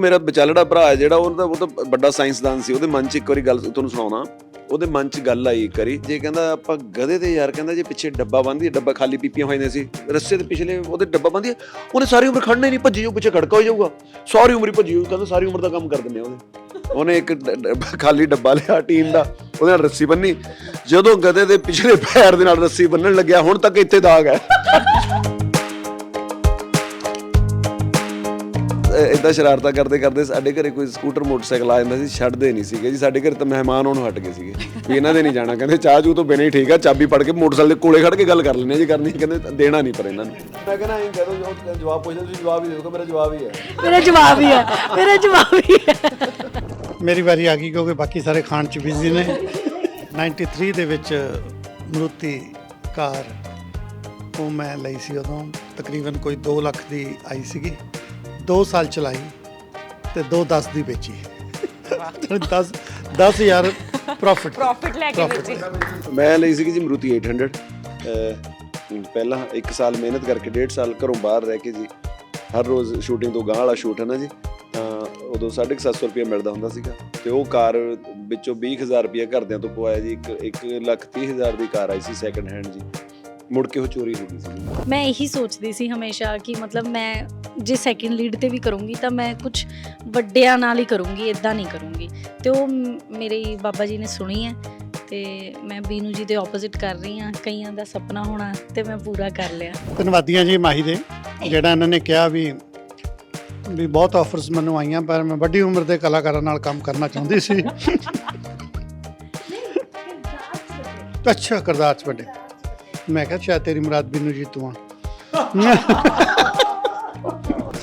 ਮੇਰਾ ਵਿਚਾਲੜਾ ਭਰਾ ਹੈ ਜਿਹੜਾ ਉਹ ਉਹ ਤਾਂ ਵੱਡਾ ਸਾਇੰਸਦਾਨ ਸੀ, ਉਹਦੇ ਮਨ 'ਚ ਇੱਕ ਵਾਰੀ ਗੱਲ ਤੁਹਾਨੂੰ ਸੁਣਾਉਣਾ। ਉਹਦੇ ਮਨ 'ਚ ਗੱਲ ਆਈ ਇੱਕ ਜੇ ਕਹਿੰਦਾ ਆਪਾਂ ਗਧੇ ਤੇ ਯਾਰ, ਕਹਿੰਦਾ ਜੇ ਪਿੱਛੇ ਡੱਬਾ ਬੰਦੀ ਡੱਬਾ ਖਾਲੀ ਪੀਪੀਆਂ ਹੋਈਆਂ ਨੇ ਸੀ, ਰੱਸੇ ਦੇ ਪਿਛਲੇ ਉਹਦੇ ਡੱਬਾ ਬੰਦੀ ਉਹਨੇ ਸਾਰੀ ਉਮਰ ਖੜਨਾ ਹੀ ਨਹੀਂ, ਭੱਜੀ ਜਾਊ, ਪਿੱਛੇ ਖੜਕਾ ਹੋ ਜਾਊਗਾ। ਸਾਰੀ ਉਮਰ ਹੀ ਭੱਜੀ ਜਾਊ, ਕਹਿੰਦਾ ਸਾਰੀ ਉਮਰ ਦਾ ਕੰਮ ਕਰ ਦਿੰਦੇ ਉਹਨੇ ਉਹਨੇ ਇੱਕ ਖਾਲੀ ਡੱਬਾ ਲਿਆ ਟੀਨ ਦਾ, ਉਹਦੇ ਨਾਲ ਰੱਸੀ ਬੰਨੀ ਜਦੋਂ ਗਧੇ ਦੇ ਪਿਛਲੇ ਪੈਰ ਦੇ ਨਾਲ ਰੱਸੀ ਬੰਨਣ ਲੱਗਿਆ, ਹੁਣ ਤੱਕ ਇੱਥੇ ਦਾਗ ਹੈ। ਇਦਾਂ ਸ਼ਰਾਰਤਾਂ ਕਰਦੇ ਕਰਦੇ ਸਾਡੇ ਘਰੇ ਕੋਈ ਸਕੂਟਰ ਮੋਟਰਸਾਈਕਲ ਆ ਜਾਂਦਾ ਸੀ ਛੱਡਦੇ ਨਹੀਂ ਸੀਗੇ ਜੀ। ਸਾਡੇ ਘਰੇ ਤਾਂ ਮਹਿਮਾਨ ਉਹਨੂੰ ਹਟ ਗਏ ਸੀਗੇ ਵੀ ਇਹਨਾਂ ਦੇ ਨਹੀਂ ਜਾਣਾ। ਕਹਿੰਦੇ ਚਾਹ ਚੂ ਤੋਂ ਬਿਨਾਂ ਹੀ ਠੀਕ ਆ ਚਾਬੀ ਫੜ ਕੇ ਮੋਟਰਸਾਈਕਲ ਦੇ ਕੋਲੇ ਖੜ ਕੇ ਗੱਲ ਕਰ ਲੈਣੇ ਜੀ ਕਰਨੀ। ਕਹਿੰਦੇ ਦੇਣਾ ਨਹੀਂ ਪਰ ਇਹਨਾਂ ਨੂੰ। ਮੈਂ ਕਹਿੰਦਾ ਐਂ ਕਹਿ ਦੋ ਜਵਾਬ ਪੁੱਛਦੇ ਤੁਸੀਂ ਜਵਾਬ ਹੀ ਦੇ ਦਿਓ ਮੇਰਾ ਜਵਾਬ ਹੀ ਹੈ। ਮੇਰਾ ਜਵਾਬ ਹੀ ਹੈ ਮੇਰਾ ਜਵਾਬ ਹੀ ਹੈ। ਮੇਰੀ ਵਾਰੀ ਆ ਗਈ ਕਿਉਂਕਿ ਬਾਕੀ ਸਾਰੇ ਖਾਣ ਚ ਬਿਜ਼ੀ ਨੇ। 93 ਦੇ ਵਿੱਚ ਮਰੂਤੀ ਕਾਰ ਉਹ ਮੈਂ ਲਈ ਸੀ ਉਦੋਂ। ਤਕਰੀਬਨ ਕੋਈ 2 ਲੱਖ ਦੀ ਆਈ ਸੀਗੀ। 2 ਸਾਲ ਚਲਾਈ ਤੇ 2 10 ਦੀ ਵੇਚੀ। 10 10000 ਪ੍ਰੋਫਿਟ ਪ੍ਰੋਫਿਟ ਲੈ ਕੇ ਵੇਚੀ। ਮੈਂ ਲਈ ਸੀਗੀ ਜੀ ਮਰੂਤੀ 800 ਅਹ, ਪਹਿਲਾਂ 1 ਸਾਲ ਮਿਹਨਤ ਕਰਕੇ 1.5 ਸਾਲ ਘਰੋਂ ਬਾਹਰ ਰਹਿ ਕੇ ਜੀ ਹਰ ਰੋਜ਼ ਸ਼ੂਟਿੰਗ ਤੋਂ ਗਾਂਹ ਵਾਲਾ ਸ਼ੂਟ ਹੈ ਨਾ ਜੀ ਤਾਂ ਉਦੋਂ 750 ਰੁਪਏ ਮਿਲਦਾ ਹੁੰਦਾ ਸੀਗਾ। ਤੇ ਉਹ ਕਾਰ ਵਿੱਚੋਂ 20000 ਰੁਪਏ ਘਰਦਿਆਂ ਤੋਂ ਪਵਾਇਆ ਜੀ ਇੱਕ 1 ਲੱਖ 30 ਹਜ਼ਾਰ ਦੀ ਕਾਰ ਆਈ ਸੀ ਸੈਕੰਡ ਹੈਂਡ ਜੀ। ਮੁੜ ਕੇ ਉਹ ਚੋਰੀ ਹੋ ਗਈ ਸੀ। ਮੈਂ ਇਹੀ ਸੋਚਦੀ ਸੀ ਹਮੇਸ਼ਾ ਕਿ ਮਤਲਬ ਮੈਂ ਜੇ ਸੈਕਿੰਡ ਲੀਡ ਤੇ ਵੀ ਕਰੂੰਗੀ ਤਾਂ ਮੈਂ ਕੁਝ ਵੱਡਿਆਂ ਨਾਲ ਹੀ ਕਰੂੰਗੀ ਇਦਾਂ ਨਹੀਂ ਕਰੂੰਗੀ। ਤੇ ਉਹ ਮ- ਮੇਰੇ ਬਾਬਾ ਜੀ ਨੇ ਸੁਣੀ ਹੈ ਤੇ ਮੈਂ ਬੀਨੂ ਜੀ ਦੇ ਆਪੋਜ਼ਿਟ ਕਰ ਰਹੀ ਹਾਂ। ਕਈਆਂ ਦਾ ਸੁਪਨਾ ਹੋਣਾ ਤੇ ਮੈਂ ਪੂਰਾ ਕਰ ਲਿਆ। ਧੰਨਵਾਦੀਆਂ ਜੀ ਮਾਹੀ ਦੇ, ਜਿਹੜਾ ਇਹਨਾਂ ਨੇ ਕਿਹਾ ਵੀ ਵੀ ਬਹੁਤ ਆਫਰਸ ਮੈਨੂੰ ਆਈਆਂ, ਪਰ ਮੈਂ ਵੱਡੀ ਉਮਰ ਦੇ ਕਲਾਕਾਰਾਂ ਨਾਲ ਕੰਮ ਕਰਨਾ ਚਾਹੁੰਦੀ ਸੀ। ਅੱਛਾ ਕਰਦਾਰ ਚ ਵੱਡੇ। ਮੈਂ ਕਿਹਾ, ਸ਼ਾਇਦ ਤੇਰੀ ਮੁਰਾਦ ਬੀਨੂ ਜੀ ਤੂੰ ਆ।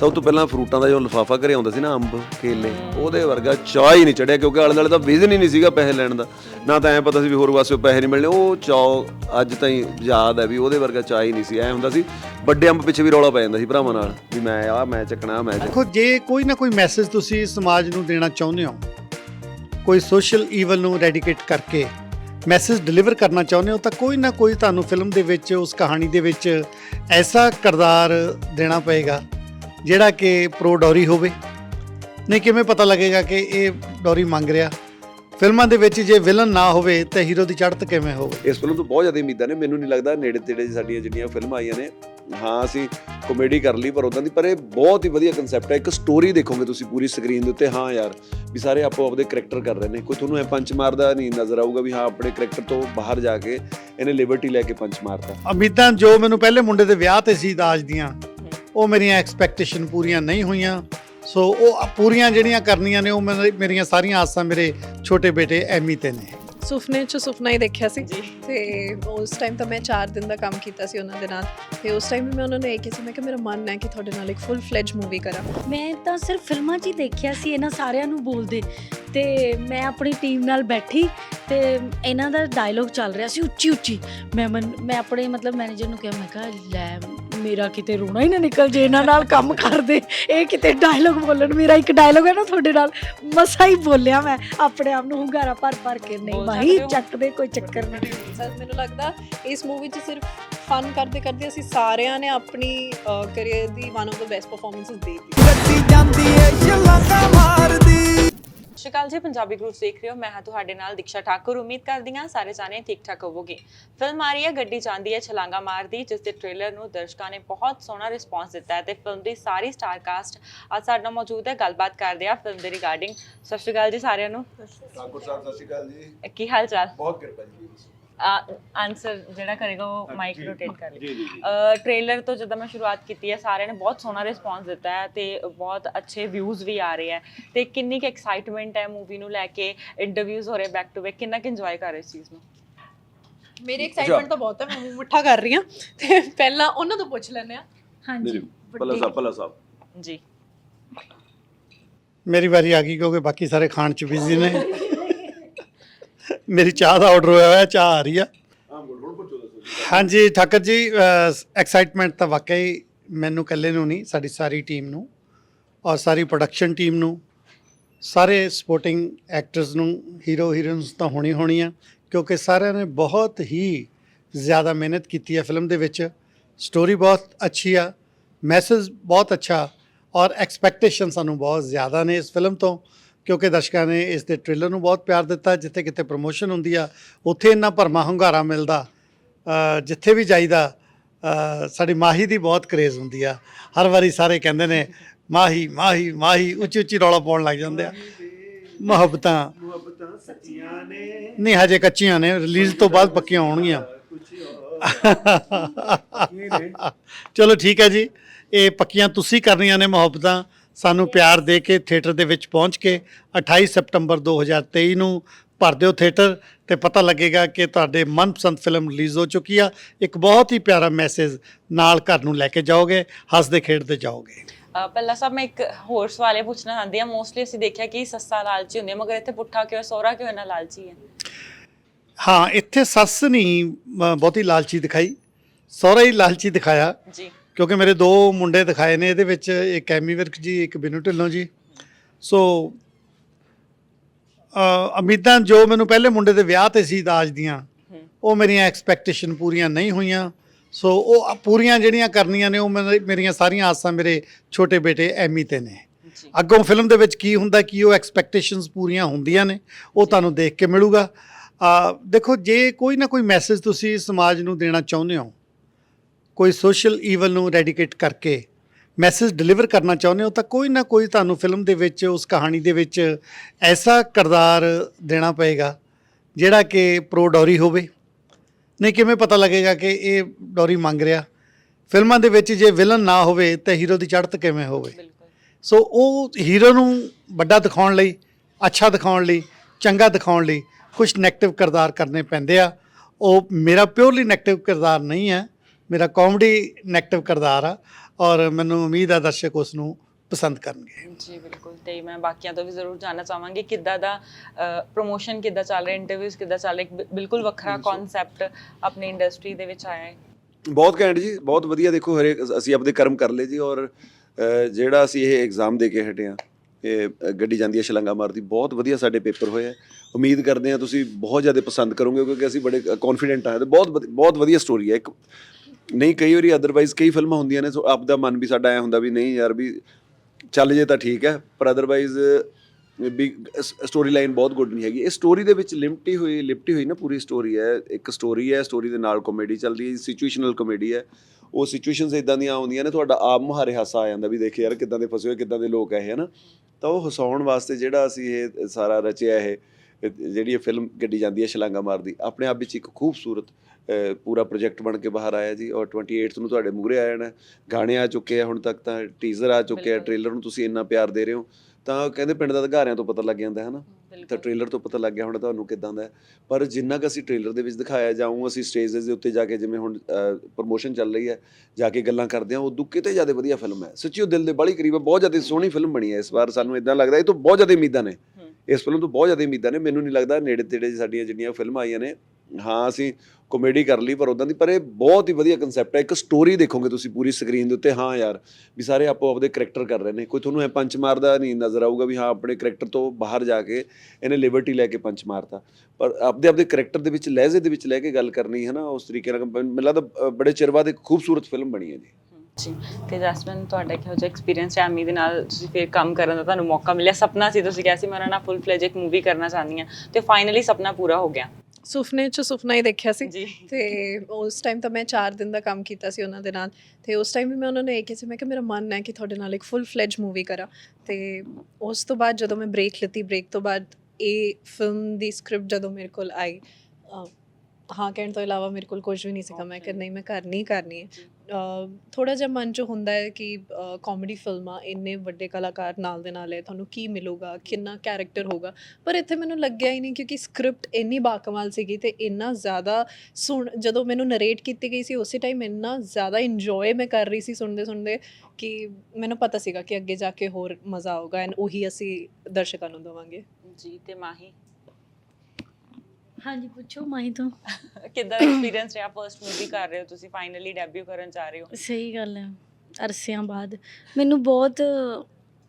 ਸਭ ਤੋਂ ਪਹਿਲਾਂ ਫਰੂਟਾਂ ਦਾ ਜੋ ਲਿਫਾਫਾ ਘਰੇ ਆਉਂਦਾ ਸੀ ਨਾ ਅੰਬ, ਕੇਲੇ, ਉਹਦੇ ਵਰਗਾ ਚਾਹ ਹੀ ਨਹੀਂ ਚੜਿਆ ਕਿਉਂਕਿ ਆਲੇ ਦੁਆਲੇ ਦਾ ਵਿਜ਼ਨ ਹੀ ਨਹੀਂ ਸੀਗਾ ਪੈਸੇ ਲੈਣ ਦਾ। ਨਾ ਤਾਂ ਐ ਪਤਾ ਸੀ ਵੀ ਹੋਰ ਵਾਸਤੇ ਪੈਸੇ ਨਹੀਂ ਮਿਲਣੇ, ਉਹ ਚਾਹ ਅੱਜ ਤਾਈਂ ਯਾਦ ਹੈ ਵੀ ਉਹਦੇ ਵਰਗਾ ਚਾਹ ਹੀ ਨਹੀਂ ਸੀ। ਐ ਹੁੰਦਾ ਸੀ, ਵੱਡੇ ਅੰਬ ਪਿੱਛੇ ਵੀ ਰੌਲਾ ਪੈ ਜਾਂਦਾ ਸੀ ਭਰਾਵਾਂ ਨਾਲ, ਵੀ ਮੈਂ ਆ, ਮੈਂ ਚੱਕਣਾ ਆਹ ਮੈਂ ਦੇਖੋ, ਜੇ ਕੋਈ ਨਾ ਕੋਈ ਮੈਸੇਜ ਤੁਸੀਂ ਸਮਾਜ ਨੂੰ ਦੇਣਾ ਚਾਹੁੰਦੇ ਹੋ, ਕੋਈ ਸੋਸ਼ਲ ਈਵਲ ਨੂੰ ਰੈਡੀਕੇਟ ਕਰਕੇ ਮੈਸੇਜ ਡਿਲੀਵਰ ਕਰਨਾ ਚਾਹੁੰਦੇ ਹੋ, ਤਾਂ ਕੋਈ ਨਾ ਕੋਈ ਤੁਹਾਨੂੰ ਫਿਲਮ ਦੇ ਵਿੱਚ, ਉਸ ਕਹਾਣੀ ਦੇ ਵਿੱਚ ਐਸਾ ਕਿਰਦਾਰ ਦੇਣਾ ਪਏਗਾ। ਜਿਹੜਾ ਕਿ ਪ੍ਰੋ ਡੌਰੀ ਹੋਵੇ। ਨਹੀਂ ਕਿਵੇਂ ਪਤਾ ਲੱਗੇਗਾ ਕਿ ਇਹ ਡੌਰੀ ਮੰਗ ਰਿਹਾ? ਫਿਲਮਾਂ ਦੇ ਵਿੱਚ ਜੇ ਵਿਲਨ ਨਾ ਹੋਵੇ ਤਾਂ ਹੀਰੋ ਦੀ ਚੜ੍ਹਤ ਕਿਵੇਂ ਹੋਵੇ? ਇਸ ਫਿਲਮ ਤੋਂ ਬਹੁਤ ਜ਼ਿਆਦਾ ਉਮੀਦਾਂ ਨੇ। ਮੈਨੂੰ ਨਹੀਂ ਲੱਗਦਾ ਨੇੜੇ ਤੇੜੇ ਸਾਡੀਆਂ ਜਿੰਨੀਆਂ ਫਿਲਮਾਂ ਆਈਆਂ ਨੇ ਹਾਂ ਅਸੀਂ ਕਾਮੇਡੀ ਕਰ ਲਈ ਪਰ ਉਦਾਂ ਦੀ ਪਰ ਇਹ ਬਹੁਤ ਹੀ ਵਧੀਆ ਕਨਸੈਪਟ ਹੈ। ਇੱਕ ਸਟੋਰੀ ਦੇਖੋਗੇ ਤੁਸੀਂ ਪੂਰੀ ਸਕਰੀਨ ਦੇ ਉੱਤੇ ਹਾਂ ਯਾਰ ਵੀ ਸਾਰੇ ਆਪੋ ਆਪਦੇ ਕਰੈਕਟਰ ਕਰ ਰਹੇ ਨੇ। ਕੋਈ ਤੁਹਾਨੂੰ ਐ ਪੰਚ ਮਾਰਦਾ ਨਹੀਂ ਨਜ਼ਰ ਆਊਗਾ ਵੀ ਹਾਂ ਆਪਣੇ ਕਰੈਕਟਰ ਤੋਂ ਬਾਹਰ ਜਾ ਕੇ ਇਹਨੇ ਲਿਬਰਟੀ ਲੈ ਕੇ ਪੰਚ ਮਾਰਤਾ। ਉਮੀਦਾਂ ਜੋ ਮੈਨੂੰ ਪਹਿਲੇ ਮੁੰਡੇ ਦੇ ਵਿਆਹ ਤੇ ਸੀ ਦਾਜ ਦੀਆਂ ਉਹ ਮੇਰੀਆਂ ਐਕਸਪੈਕਟੇਸ਼ਨ ਪੂਰੀਆਂ ਨਹੀਂ ਹੋਈਆਂ। ਸੋ ਉਹ ਪੂਰੀਆਂ ਜਿਹੜੀਆਂ ਕਰਨੀਆਂ ਨੇ ਉਹ ਮੇਰੇ- ਮੇਰੀਆਂ ਸਾਰੀਆਂ ਆਸਾਂ ਮੇਰੇ ਛੋਟੇ ਬੇਟੇ ਐਮੀ ਤੇ ਨੇ। ਸੁਪਨੇ ਚ ਸੁਪਨਾ ਹੀ ਦੇਖਿਆ ਸੀ। ਤੇ ਉਸ ਟਾਈਮ ਤਾਂ ਮੈਂ 4 ਦਿਨ ਦਾ ਕੰਮ ਕੀਤਾ ਸੀ ਉਹਨਾਂ ਦੇ ਨਾਲ। ਤੇ ਉਸ ਟਾਈਮ ਵੀ ਮੈਂ ਉਹਨਾਂ ਨੂੰ ਇਹ ਕਿਹਾ ਸੀ ਮੈਂ ਕਿ ਮੇਰਾ ਮਨ ਹੈ ਕਿ ਤੁਹਾਡੇ ਨਾਲ ਇੱਕ ਫੁੱਲ ਫਲੈਜ ਮੂਵੀ ਕਰਾਂ। ਮੈਂ ਤਾਂ ਸਿਰਫ ਫਿਲਮਾਂ 'ਚ ਹੀ ਦੇਖਿਆ ਸੀ ਇਹਨਾਂ ਸਾਰਿਆਂ ਨੂੰ ਬੋਲਦੇ। ਤੇ ਮੈਂ ਆਪਣੀ ਟੀਮ ਨਾਲ ਬੈਠੀ ਤੇ ਇਹਨਾਂ ਦਾ ਡਾਇਲੋਗ ਚੱਲ ਰਿਹਾ ਸੀ ਉੱਚੀ ਉੱਚੀ ਮੈਂ ਮਨ- ਮੈਂ ਆਪਣੇ ਮਤਲਬ ਮੈਨੇਜਰ ਨੂੰ ਕਿਹਾ ਮੈਂ ਕਿਹਾ ਲੈ ਮੇਰਾ ਕਿਤੇ ਰੋਣਾ ਹੀ ਨਾ ਨਿਕਲ ਜੇ ਇਹਨਾਂ ਨਾਲ ਕੰਮ ਕਰਦੇ। ਇਹ ਕਿਤੇ ਡਾਇਲੋਗ ਬੋਲਣ ਮੇਰਾ ਇੱਕ ਡਾਇਲੋਗ ਹੈ ਨਾ ਤੁਹਾਡੇ ਨਾਲ। ਮਸਾ ਹੀ ਬੋਲਿਆ ਮੈਂ ਆਪਣੇ ਆਪ ਨੂੰ ਹੁੰਗਾਰਾ ਭਰ ਭਰ ਕੇ। ਨਹੀਂ ਭਾਈ। ਚੱਕਦੇ ਕੋਈ ਚੱਕਰ ਨਹੀਂ। ਸਰ ਮੈਨੂੰ ਲੱਗਦਾ ਇਸ ਮੂਵੀ 'ਚ ਸਿਰਫ ਫਨ ਕਰਦੇ ਕਰਦੇ ਅਸੀਂ ਸਾਰਿਆਂ ਨੇ ਆਪਣੀ ਕਰੀਅਰ ਦੀ one of the best performances ਦੇ ਦਿੱਤੀ। ਸਤਿ ਸ਼੍ਰੀ ਅਕਾਲ ਜੀ ਪੰਜਾਬੀ ਗਰੁੱਪ ਦੇਖ ਰਹੇ ਹੋ। ਮੈਂ ਹਾਂ ਤੁਹਾਡੇ ਨਾਲ ਦਿਕਸ਼ਾ ਠਾਕੁਰ। ਉਮੀਦ ਕਰਦੀ ਹਾਂ ਸਾਰੇ ਜਾਣੇ ਠੀਕ ਠਾਕ ਹੋਵੋਗੇ। ਫਿਲਮ ਆ ਰਹੀ ਹੈ ਗੱਡੀ ਜਾਂਦੀ ਹੈ ਛਲਾਂਗਾ ਮਾਰਦੀ ਜਿਸ ਦੇ ਟ੍ਰੇਲਰ ਨੂੰ ਦਰਸ਼ਕਾਂ ਨੇ ਬਹੁਤ ਸੋਹਣਾ ਰਿਸਪਾਂਸ ਦਿੱਤਾ ਹੈ ਤੇ ਫਿਲਮ ਦੀ ਸਾਰੀ ਸਟਾਰ ਕਾਸਟ ਅੱਜ ਸਾਡੇ ਨਾਲ ਮੌਜੂਦ ਹੈ। ਗੱਲਬਾਤ ਕਰਦੇ ਆ ਫਿਲਮ ਦੇ ਰਿਗਾਰਡਿੰਗ ਸਤਿ ਸ਼੍ਰੀ ਅਕਾਲ ਜੀ ਸਾਰਿਆਂ ਨੂੰ। ਠਾਕੁਰ ਸਾਹਿਬ ਸਤਿ ਸ਼੍ਰੀ ਅਕਾਲ ਜੀ। ਕੀ ਹਾਲ ਚਾਲ ਬਹੁਤ ਕਿਰਪਾ ਜੀ। ਆਨਸਰ ਜਿਹੜਾ ਕਰੇਗਾ ਉਹ ਮਾਈਕ ਰੋਟੇਟ ਕਰ ਜੀ ਟ੍ਰੇਲਰ ਤੋਂ ਜਦੋਂ ਮੈਂ ਸ਼ੁਰੂਆਤ ਕੀਤੀ ਹੈ ਸਾਰਿਆਂ ਨੇ ਬਹੁਤ ਸੋਹਣਾ ਰਿਸਪਾਂਸ ਦਿੱਤਾ ਹੈ ਤੇ ਬਹੁਤ ਅੱਛੇ ਵਿਊਜ਼ ਵੀ ਆ ਰਹੇ ਹੈ। ਤੇ ਕਿੰਨੀ ਕੁ ਐਕਸਾਈਟਮੈਂਟ ਹੈ ਮੂਵੀ ਨੂੰ ਲੈ ਕੇ ਇੰਟਰਵਿਊਜ਼ ਹੋ ਰਹੇ ਬੈਕ ਟੂ ਬੈਕ ਕਿੰਨਾ ਕੁ ਇੰਜੋਏ ਕਰ ਰਹੇ ਇਸ ਚੀਜ਼ ਨੂੰ? ਮੇਰੀ ਐਕਸਾਈਟਮੈਂਟ ਤਾਂ ਬਹੁਤ ਹੈ ਮੈਂ ਮੂੰਹ ਮਿੱਠਾ ਕਰ ਰਹੀ ਹਾਂ। ਤੇ ਪਹਿਲਾਂ ਉਹਨਾਂ ਤੋਂ ਪੁੱਛ ਲੈਂਦੇ ਆ ਹਾਂਜੀ। ਪੱਲਾ ਸਾਹਿਬ ਪੱਲਾ ਸਾਹਿਬ। ਜੀ। ਮੇਰੀ ਵਾਰੀ ਆ ਗਈ ਕਿਉਂਕਿ ਬਾਕੀ ਸਾਰੇ ਖਾਣ ਚ ਬਿਜ਼ੀ ਨੇ। ਮੇਰੀ ਚਾਹ ਦਾ ਆਰਡਰ ਹੋਇਆ ਹੋਇਆ ਚਾਹ ਆ ਰਹੀ ਆ। ਹਾਂਜੀ ਠਾਕਰ ਜੀ ਐਕਸਾਈਟਮੈਂਟ ਤਾਂ ਵਾਕਈ ਮੈਨੂੰ ਇਕੱਲੇ ਨੂੰ ਨਹੀਂ ਸਾਡੀ ਸਾਰੀ ਟੀਮ ਨੂੰ ਔਰ ਸਾਰੀ ਪ੍ਰੋਡਕਸ਼ਨ ਟੀਮ ਨੂੰ ਸਾਰੇ ਸਪੋਰਟਿੰਗ ਐਕਟਰਸ ਨੂੰ ਹੀਰੋ ਹੀਰੋਇਨਸ ਤਾਂ ਹੋਣੀ ਹੋਣੀ ਆ ਕਿਉਂਕਿ ਸਾਰਿਆਂ ਨੇ ਬਹੁਤ ਹੀ ਜ਼ਿਆਦਾ ਮਿਹਨਤ ਕੀਤੀ ਹੈ ਫਿਲਮ ਦੇ ਵਿੱਚ। ਸਟੋਰੀ ਬਹੁਤ ਅੱਛੀ ਆ ਮੈਸੇਜ ਬਹੁਤ ਅੱਛਾ ਔਰ ਐਕਸਪੈਕਟੇਸ਼ਨ ਸਾਨੂੰ ਬਹੁਤ ਜ਼ਿਆਦਾ ਨੇ ਇਸ ਫਿਲਮ ਤੋਂ। ਕਿਉਂਕਿ ਦਰਸ਼ਕਾਂ ਨੇ ਇਸ ਦੇ ਟ੍ਰੇਲਰ ਨੂੰ ਬਹੁਤ ਪਿਆਰ ਦਿੱਤਾ ਜਿੱਥੇ ਕਿਤੇ ਪ੍ਰੋਮੋਸ਼ਨ ਹੁੰਦੀ ਆ ਉੱਥੇ ਇੰਨਾ ਭਰਮਾ ਹੁੰਗਾਰਾ ਮਿਲਦਾ ਜਿੱਥੇ ਵੀ ਜਾਈਦਾ ਸਾਡੀ ਮਾਹੀ ਦੀ ਬਹੁਤ ਕਰੇਜ਼ ਹੁੰਦੀ ਆ। ਹਰ ਵਾਰੀ ਸਾਰੇ ਕਹਿੰਦੇ ਨੇ ਮਾਹੀ ਮਾਹੀ ਮਾਹੀ ਉੱਚੀ ਉੱਚੀ ਰੌਲਾ ਪਾਉਣ ਲੱਗ ਜਾਂਦੇ ਆ। ਮੁਹੱਬਤਾਂ। ਮੁਹੱਬਤਾਂ ਸੱਚੀਆਂ ਨੇ। ਨਹੀਂ ਹਜੇ ਕੱਚੀਆਂ ਨੇ ਰਿਲੀਜ਼ ਤੋਂ ਬਾਅਦ ਪੱਕੀਆਂ ਹੋਣਗੀਆਂ। ਚਲੋ ਠੀਕ ਹੈ ਜੀ ਇਹ ਪੱਕੀਆਂ ਤੁਸੀਂ ਕਰਨੀਆਂ ਨੇ ਮੁਹੱਬਤਾਂ। ਸਾਨੂੰ ਪਿਆਰ ਦੇ ਕੇ ਥੀਏਟਰ ਦੇ ਵਿੱਚ ਪਹੁੰਚ ਕੇ 28 ਸਤੰਬਰ 2023 ਨੂੰ ਭਰ ਦਿਓ ਥੀਏਟਰ ਤੇ ਪਤਾ ਲੱਗੇਗਾ ਕਿ ਤੁਹਾਡੇ ਮਨਪਸੰਦ ਫਿਲਮ ਰਿਲੀਜ਼ ਹੋ ਚੁੱਕੀ ਆ। ਇੱਕ ਬਹੁਤ ਹੀ ਪਿਆਰਾ ਮੈਸੇਜ ਨਾਲ ਘਰ ਨੂੰ ਲੈ ਕੇ ਜਾਓਗੇ ਹੱਸਦੇ ਖੇਡਦੇ ਜਾਓਗੇ। ਪਹਿਲਾਂ ਸਭ ਮੈਂ ਇੱਕ ਹੋਰ ਸਵਾਲ ਇਹ ਪੁੱਛਣਾ ਚਾਹੁੰਦੀ ਹਾਂ ਮੋਸਟਲੀ ਅਸੀਂ ਦੇਖਿਆ ਕਿ ਸੱਸਾ ਲਾਲਚੀ ਹੁੰਦੀ ਹੈ ਮਗਰ ਇੱਥੇ ਪੁੱਠਾ ਕਿਉਂ ਸੋਹਰਾ ਕਿਉਂ ਇਹਨਾਂ ਲਾਲਚੀ ਹੈ ਹਾਂ ਇੱਥੇ ਸੱਸ ਨਹੀਂ ਬਹੁਤੀ ਲਾਲਚੀ ਦਿਖਾਈ। ਸਹੁਰਾ ਹੀ ਲਾਲਚੀ ਦਿਖਾਇਆ। ਜੀ। ਕਿਉਂਕਿ ਮੇਰੇ ਦੋ ਮੁੰਡੇ ਦਿਖਾਏ ਨੇ ਇਹਦੇ ਵਿੱਚ ਇੱਕ ਐਮੀ ਵਿਰਕ ਜੀ ਇੱਕ ਬਿਨੂ ਢਿੱਲੋਂ ਜੀ। ਸੋ ਅ, ਉਮੀਦਾਂ ਜੋ ਮੈਨੂੰ ਪਹਿਲੇ ਮੁੰਡੇ ਦੇ ਵਿਆਹ ਤੇ ਸੀ ਦਾਜ ਦੀਆਂ ਉਹ ਮੇਰੀਆਂ ਐਕਸਪੈਕਟੇਸ਼ਨ ਪੂਰੀਆਂ ਨਹੀਂ ਹੋਈਆਂ। ਸੋ ਉਹ ਪੂਰੀਆਂ ਜਿਹੜੀਆਂ ਕਰਨੀਆਂ ਨੇ ਉਹ ਮੇਰੀ- ਮੇਰੀਆਂ ਸਾਰੀਆਂ ਆਸਾਂ ਮੇਰੇ ਛੋਟੇ ਬੇਟੇ ਐਮੀ ਤੇ ਨੇ। ਅੱਗੋਂ ਫਿਲਮ ਦੇ ਵਿੱਚ ਕੀ ਹੁੰਦਾ ਕੀ ਉਹ ਐਕਸਪੈਕਟੇਸ਼ਨਸ ਪੂਰੀਆਂ ਹੁੰਦੀਆਂ ਨੇ ਉਹ ਤੁਹਾਨੂੰ ਦੇਖ ਕੇ ਮਿਲੂਗਾ। ਆ ਦੇਖੋ ਜੇ ਕੋਈ ਨਾ ਕੋਈ ਮੈਸੇਜ ਤੁਸੀਂ ਸਮਾਜ ਨੂੰ ਦੇਣਾ ਚਾਹੁੰਦੇ ਹੋ ਕੋਈ ਸੋਸ਼ਲ ਈਵਲ ਨੂੰ ਰੈਡੀਕੇਟ ਕਰਕੇ ਮੈਸੇਜ ਡਿਲੀਵਰ ਕਰਨਾ ਚਾਹੁੰਦੇ ਹੋ ਤਾਂ ਕੋਈ ਨਾ ਕੋਈ ਤੁਹਾਨੂੰ ਫਿਲਮ ਦੇ ਵਿੱਚ ਉਸ ਕਹਾਣੀ ਦੇ ਵਿੱਚ ਐਸਾ ਕਿਰਦਾਰ ਦੇਣਾ ਪਏਗਾ ਜਿਹੜਾ ਕਿ ਪ੍ਰੋ ਡੌਰੀ ਹੋਵੇ। ਨਹੀਂ ਕਿਵੇਂ ਪਤਾ ਲੱਗੇਗਾ ਕਿ ਇਹ ਡੌਰੀ ਮੰਗ ਰਿਹਾ? ਫਿਲਮਾਂ ਦੇ ਵਿੱਚ ਜੇ ਵਿਲਨ ਨਾ ਹੋਵੇ ਤਾਂ ਹੀਰੋ ਦੀ ਚੜ੍ਹਤ ਕਿਵੇਂ ਹੋਵੇ? ਸੋ ਉਹ ਹੀਰੋ ਨੂੰ ਵੱਡਾ ਦਿਖਾਉਣ ਲਈ ਅੱਛਾ ਦਿਖਾਉਣ ਲਈ ਚੰਗਾ ਦਿਖਾਉਣ ਲਈ ਕੁਝ 네ਗੇਟਿਵ ਕਿਰਦਾਰ ਕਰਨੇ ਪੈਂਦੇ ਆ। ਉਹ ਮੇਰਾ ਪਿਓਰਲੀ 네ਗੇਟਿਵ ਕਿਰਦਾਰ ਨਹੀਂ ਹੈ। ਮੇਰਾ ਕਾਮੇਡੀ 네ਗੇਟਿਵ ਕਿਰਦਾਰ ਆ ਔਰ ਮੈਨੂੰ ਉਮੀਦ ਆ ਦਰਸ਼ਕ ਉਸ ਨੂੰ ਪਸੰਦ ਕਰਨਗੇ। ਜੀ ਬਿਲਕੁਲ। ਤੇ ਮੈਂ ਬਾਕੀਆਂ ਤੋਂ ਵੀ ਜ਼ਰੂਰ ਜਾਨਣਾ ਚਾਹਾਂਗੀ ਕਿੱਦਾਂ ਦਾ ਪ੍ਰੋਮੋਸ਼ਨ ਕਿੱਦਾਂ ਚੱਲ ਰਿਹਾ ਇੰਟਰਵਿਊਜ਼ ਕਿੱਦਾਂ ਚੱਲ ਰਹੇ ਬਿਲਕੁਲ ਵੱਖਰਾ ਕਨਸੈਪਟ ਆਪਣੀ ਇੰਡਸਟਰੀ ਦੇ ਵਿੱਚ ਆਇਆ ਹੈ। ਬਹੁਤ ਘੈਂਟ ਜੀ ਬਹੁਤ ਵਧੀਆ। ਦੇਖੋ ਹਰੇਕ ਅਸੀਂ ਆਪਦੇ ਕਰਮ ਕਰ ਲਏ ਜੀ ਔਰ ਜਿਹੜਾ ਅਸੀਂ ਇਹ ਐਗਜ਼ਾਮ ਦੇ ਕੇ ਹਟੇ ਆ ਇਹ ਗੱਡੀ ਜਾਂਦੀ ਹੈ ਛਲੰਗਾ ਮਾਰਦੀ ਬਹੁਤ ਵਧੀਆ ਸਾਡੇ ਪੇਪਰ ਹੋਏ ਆ। ਉਮੀਦ ਕਰਦੇ ਆ ਤੁਸੀਂ ਬਹੁਤ ਜ਼ਿਆਦਾ ਪਸੰਦ ਕਰੋਗੇ ਕਿਉਂਕਿ ਅਸੀਂ ਬੜੇ ਕੌਨਫੀਡੈਂਟ ਆ ਤੇ ਬਹੁਤ ਬਹੁਤ ਵਧੀਆ ਸਟੋਰੀ ਹੈ। ਇੱਕ ਨਹੀਂ, ਕਈ ਵਾਰੀ ਅਦਰਵਾਈਜ਼ ਕਈ ਫਿਲਮਾਂ ਹੁੰਦੀਆਂ ਨੇ, ਸੋ ਆਪਦਾ ਮਨ ਵੀ ਸਾਡਾ ਐ ਹੁੰਦਾ ਵੀ ਨਹੀਂ ਯਾਰ ਵੀ ਚੱਲ ਜੇ ਤਾਂ ਠੀਕ ਹੈ, ਪਰ ਅਦਰਵਾਈਜ਼ ਵੀ ਸਟੋਰੀ ਲਾਈਨ ਬਹੁਤ ਗੁੱਡ ਨਹੀਂ ਹੈਗੀ। ਇਹ ਸਟੋਰੀ ਦੇ ਵਿੱਚ ਲਿਮਟੀ ਹੋਈ, ਲਿਪਟੀ ਹੋਈ ਨਾ ਪੂਰੀ ਸਟੋਰੀ ਹੈ, ਇੱਕ ਸਟੋਰੀ ਹੈ ਸਟੋਰੀ ਦੇ ਨਾਲ ਕਾਮੇਡੀ ਚੱਲਦੀ ਹੈ ਸਿਚੁਏਸ਼ਨਲ ਕਾਮੇਡੀ ਹੈ। ਉਹ ਸਿਚੁਏਸ਼ਨਸ ਇਦਾਂ ਦੀਆਂ ਆਉਂਦੀਆਂ ਨੇ, ਤੁਹਾਡਾ ਆਪ ਮੁਹਾਰੇ ਹਾਸਾ ਆ ਜਾਂਦਾ ਵੀ ਦੇਖ ਯਾਰ ਕਿੱਦਾਂ ਦੇ ਫਸੇ ਹੋਏ, ਕਿੱਦਾਂ ਦੇ ਲੋਕ ਆ ਇਹ ਹਨਾ ਤਾਂ ਉਹ ਹਸਾਉਣ ਵਾਸਤੇ ਜਿਹੜਾ ਅਸੀਂ ਇਹ ਸਾਰਾ ਰਚਿਆ ਇਹ ਜਿਹੜੀ ਇਹ ਫਿਲਮ ਗੱਡੀ ਜਾਂਦੀ ਹੈ, ਛਲਾਂਗਾ ਮਾਰਦੀ, ਆਪਣੇ ਆਪ ਵਿੱਚ ਇੱਕ ਖੂਬਸੂਰਤ ਪੂਰਾ ਪ੍ਰੋਜੈਕਟ ਬਣ ਕੇ ਬਾਹਰ ਆਇਆ ਜੀ ਔਰ 28 ਨੂੰ ਤੁਹਾਡੇ ਮੂਹਰੇ ਆ ਜਾਣਾ ਗਾਣੇ ਆ ਚੁੱਕੇ ਆ ਹੁਣ ਤੱਕ ਤਾਂ ਟੀਜ਼ਰ ਆ ਚੁੱਕੇ ਆ। ਟ੍ਰੇਲਰ ਨੂੰ ਤੁਸੀਂ ਇੰਨਾ ਪਿਆਰ ਦੇ ਰਹੇ ਹੋ ਤਾਂ ਕਹਿੰਦੇ ਪਿੰਡ ਦਾ ਅਧਿਕਾਰਿਆਂ ਤੋਂ ਪਤਾ ਲੱਗ ਜਾਂਦਾ ਹੈ ਨਾ ਤਾਂ ਟ੍ਰੇਲਰ ਤੋਂ ਪਤਾ ਲੱਗ ਗਿਆ ਹੁਣ ਤੁਹਾਨੂੰ ਕਿਦਾਂ ਦਾ। ਪਰ ਜਿੰਨਾ ਕੁ ਅਸੀਂ ਟ੍ਰੇਲਰ ਦੇ ਵਿੱਚ ਦਿਖਾਇਆ ਜਾਊਂ ਅਸੀਂ ਸਟੇਜਸ ਦੇ ਉੱਤੇ ਜਾ ਕੇ ਜਿਵੇਂ ਹੁਣ ਪ੍ਰੋਮੋਸ਼ਨ ਚੱਲ ਰਹੀ ਹੈ ਜਾ ਕੇ ਗੱਲਾਂ ਕਰਦੇ ਹਾਂ ਉਦੋਂ ਕਿਤੇ ਜ਼ਿਆਦਾ ਵਧੀਆ ਫਿਲਮ ਹੈ ਸੱਚੀ ਉਹ ਦਿਲ ਦੇ ਬੜੀ ਕਰੀਬ ਹੈ ਬਹੁਤ ਜ਼ਿਆਦਾ ਸੋਹਣੀ ਫਿਲਮ ਬਣੀ ਹੈ ਇਸ ਵਾਰ ਸਾਨੂੰ ਇਦਾਂ ਲੱਗਦਾ ਇਹ ਤੋਂ ਬਹੁਤ ਜ਼ਿਆਦਾ ਉਮੀਦਾਂ ਨੇ। ਇਸ ਫਿਲਮ ਤੋਂ ਬਹੁਤ ਜ਼ਿਆਦਾ ਉਮੀਦਾਂ ਨੇ ਮੈਨੂੰ ਨਹੀਂ ਲੱਗਦਾ ਨੇੜੇ ਤੇੜੇ ਸਾਡੀਆਂ ਜਿੰਨੀਆਂ ਫਿਲਮਾਂ ਆਈਆਂ ਨੇ ਹਾਂ ਅਸੀਂ ਕਾਮੇਡੀ ਕਰ ਲਈ ਪਰ ਉਦਾਂ ਦੀ ਪਰ ਇਹ ਬਹੁਤ ਹੀ ਵਧੀਆ ਕਨਸੈਪਟ ਹੈ। ਇੱਕ ਸਟੋਰੀ ਦੇਖੋਗੇ ਤੁਸੀਂ ਪੂਰੀ ਸਕਰੀਨ ਦੇ ਉੱਤੇ ਹਾਂ ਯਾਰ ਵੀ ਸਾਰੇ ਆਪੋ ਆਪਦੇ ਕਰੈਕਟਰ ਕਰ ਰਹੇ ਨੇ। ਕੋਈ ਤੁਹਾਨੂੰ ਐ ਪੰਚ ਮਾਰਦਾ ਨਹੀਂ ਨਜ਼ਰ ਆਊਗਾ ਵੀ ਹਾਂ ਆਪਣੇ ਕਰੈਕਟਰ ਤੋਂ ਬਾਹਰ ਜਾ ਕੇ ਇਹਨੇ ਲਿਬਰਟੀ ਲੈ ਕੇ ਪੰਚ ਮਾਰਤਾ। ਪਰ ਆਪਦੇ ਆਪਦੇ ਕਰੈਕਟਰ ਦੇ ਵਿੱਚ ਲਹਿਜ਼ੇ ਦੇ ਵਿੱਚ ਲੈ ਕੇ ਗੱਲ ਕਰਨੀ ਹੈ ਨਾ ਉਸ ਤਰੀਕੇ ਨਾਲ ਮੈਨੂੰ ਲੱਗਦਾ ਅ, ਬੜੇ ਚਿਰ ਬਾਅਦ ਇੱਕ ਖੂਬਸੂਰਤ ਫਿਲਮ ਬਣੀ ਹੈ ਜੀ। ਜੀ ਤੇ ਜਸਮਨ ਤੁਹਾਡਾ ਕਿਹੋ ਜਿਹਾ ਐਕਸਪੀਰੀਅੰਸ ਹੈ? ਐਮੀ ਦੇ ਨਾਲ ਤੁਸੀਂ ਫਿਰ ਕੰਮ ਕਰਨ ਦਾ ਤੁਹਾਨੂੰ ਮੌਕਾ ਮਿਲਿਆ? ਸੁਪਨਾ ਸੀ ਤੁਸੀਂ ਕਿਹਾ ਸੀ ਮੈਂ ਉਹਨਾਂ ਨਾਲ ਫੁੱਲ ਫਲੇਜ ਇੱਕ ਮੂਵੀ ਕਰਨਾ ਚਾਹੁੰਦੀ ਹਾਂ। ਤੇ ਫਾਈਨਲੀ ਸੁਪਨਾ ਪੂਰਾ ਹੋ ਗਿਆ। ਸੁਪਨੇ ਚ ਸੁਪਨਾ ਹੀ ਦੇਖਿਆ ਸੀ ਤੇ ਉਸ ਟਾਈਮ ਤਾਂ ਮੈਂ 4 ਦਿਨ ਦਾ ਕੰਮ ਕੀਤਾ ਸੀ ਉਹਨਾਂ ਦੇ ਨਾਲ ਤੇ ਉਸ ਟਾਈਮ ਵੀ ਮੈਂ ਉਹਨਾਂ ਨੂੰ ਇਹ ਕਿਹਾ ਸੀ ਮੈਂ ਕਿ ਮੇਰਾ ਮਨ ਹੈ ਕਿ ਤੁਹਾਡੇ ਨਾਲ ਇੱਕ ਫੁੱਲ ਫਲੇਜ ਮੂਵੀ ਕਰਾਂ ਤੇ ਉਸ ਤੋਂ ਬਾਅਦ ਜਦੋਂ ਮੈਂ ਬ੍ਰੇਕ ਲਿੱਤੀ ਬ੍ਰੇਕ ਤੋਂ ਬਾਅਦ ਇਹ ਫਿਲਮ ਦੀ ਸਕ੍ਰਿਪਟ ਜਦੋਂ ਮੇਰੇ ਕੋਲ ਆਈ ਹਾਂ ਕਹਿਣ ਤੋਂ ਇਲਾਵਾ ਮੇਰੇ ਕੋਲ ਕੁਝ ਵੀ ਨਹੀਂ ਸੀਗਾ। ਮੈਂ ਕਿ ਨਹੀਂ ਮੈਂ ਕਰਨੀ ਕਰਨੀ ਹੈ। ਥੋੜਾ ਜਿਹਾ ਮਨ ਚ ਹੁੰਦਾ ਹੈ ਕਿ ਕਾਮੇਡੀ ਫਿਲਮਾਂ ਇੰਨੇ ਵੱਡੇ ਕਲਾਕਾਰ ਨਾਲ ਦੇ ਨਾਲ ਹੈ, ਤੁਹਾਨੂੰ ਕੀ ਮਿਲੂਗਾ, ਕਿੰਨਾ ਕੈਰੈਕਟਰ ਹੋਗਾ ਪਰ ਇੱਥੇ ਮੈਨੂੰ ਲੱਗਿਆ ਹੀ ਨਹੀਂ ਕਿਉਂਕਿ ਸਕ੍ਰਿਪਟ ਇੰਨੀ ਬਾਕਮਾਲ ਸੀਗੀ ਤੇ ਇੰਨਾ ਜ਼ਿਆਦਾ ਸੁਣ, ਜਦੋਂ ਮੈਨੂੰ ਨਰੇਟ ਕੀਤੀ ਗਈ ਸੀ, ਉਸੇ ਟਾਈਮ ਇੰਨਾ ਜ਼ਿਆਦਾ ਇੰਜੋਏ ਮੈਂ ਕਰ ਰਹੀ ਸੀ ਸੁਣਦੇ ਸੁਣਦੇ ਕਿ ਮੈਨੂੰ ਪਤਾ ਸੀਗਾ ਕਿ ਅੱਗੇ ਜਾ ਕੇ ਹੋਰ ਮਜ਼ਾ ਆਊਗਾ ਐਂਡ ਉਹੀ ਅਸੀਂ ਦਰਸ਼ਕਾਂ ਨੂੰ ਦਵਾਂਗੇ। ਜੀ ਤੇ ਮਾਹੀ? ਹਾਂਜੀ ਪੁੱਛੋ ਮਾਹੀ ਤੋਂ। ਕਿੱਦਾਂ ਐਕਸਪੀਰੀਅੰਸ ਰਿਹਾ ਫਰਸਟ ਮੂਵੀ ਕਰ ਰਹੇ ਹੋ ਤੁਸੀਂ? ਫਾਈਨਲੀ ਡੈਬਿਊ ਕਰਨ ਜਾ ਰਹੇ ਹੋ। ਸਹੀ ਗੱਲ ਹੈ ਅਰਸਿਆਂ ਬਾਅਦ। ਮੈਨੂੰ ਬਹੁਤ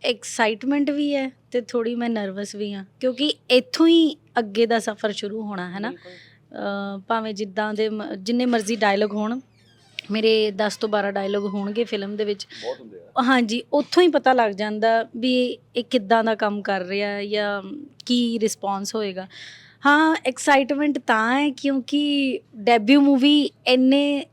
ਐਕਸਾਈਟਮੈਂਟ ਵੀ ਹੈ ਤੇ ਥੋੜੀ ਮੈਂ ਨਰਵਸ ਵੀ ਹਾਂ ਕਿਉਂਕਿ ਇੱਥੋਂ ਹੀ ਅੱਗੇ ਦਾ ਸਫ਼ਰ ਸ਼ੁਰੂ ਹੋਣਾ ਹੈ ਨਾ। ਭਾਵੇਂ ਜਿੱਦਾਂ ਦੇ ਜਿੰਨੇ ਮਰਜ਼ੀ ਡਾਇਲੌਗ ਹੋਣ ਮੇਰੇ 10 ਤੋਂ 12 ਡਾਇਲੋਗ ਹੋਣਗੇ ਫਿਲਮ ਦੇ ਵਿੱਚ। ਬਹੁਤ ਹੁੰਦੇ ਆ। ਹਾਂਜੀ ਉੱਥੋਂ ਹੀ ਪਤਾ ਲੱਗ ਜਾਂਦਾ ਵੀ ਇਹ ਕਿੱਦਾਂ ਦਾ ਕੰਮ ਕਰ ਰਿਹਾ ਜਾਂ ਕੀ ਰਿਸਪੌਂਸ ਹੋਏਗਾ। ਹਾਂ ਐਕਸਾਈਟਮੈਂਟ ਤਾਂ ਹੈ ਕਿਉਂਕਿ ਡੈਬਿਊ ਮੂਵੀ ਇੰਨੇ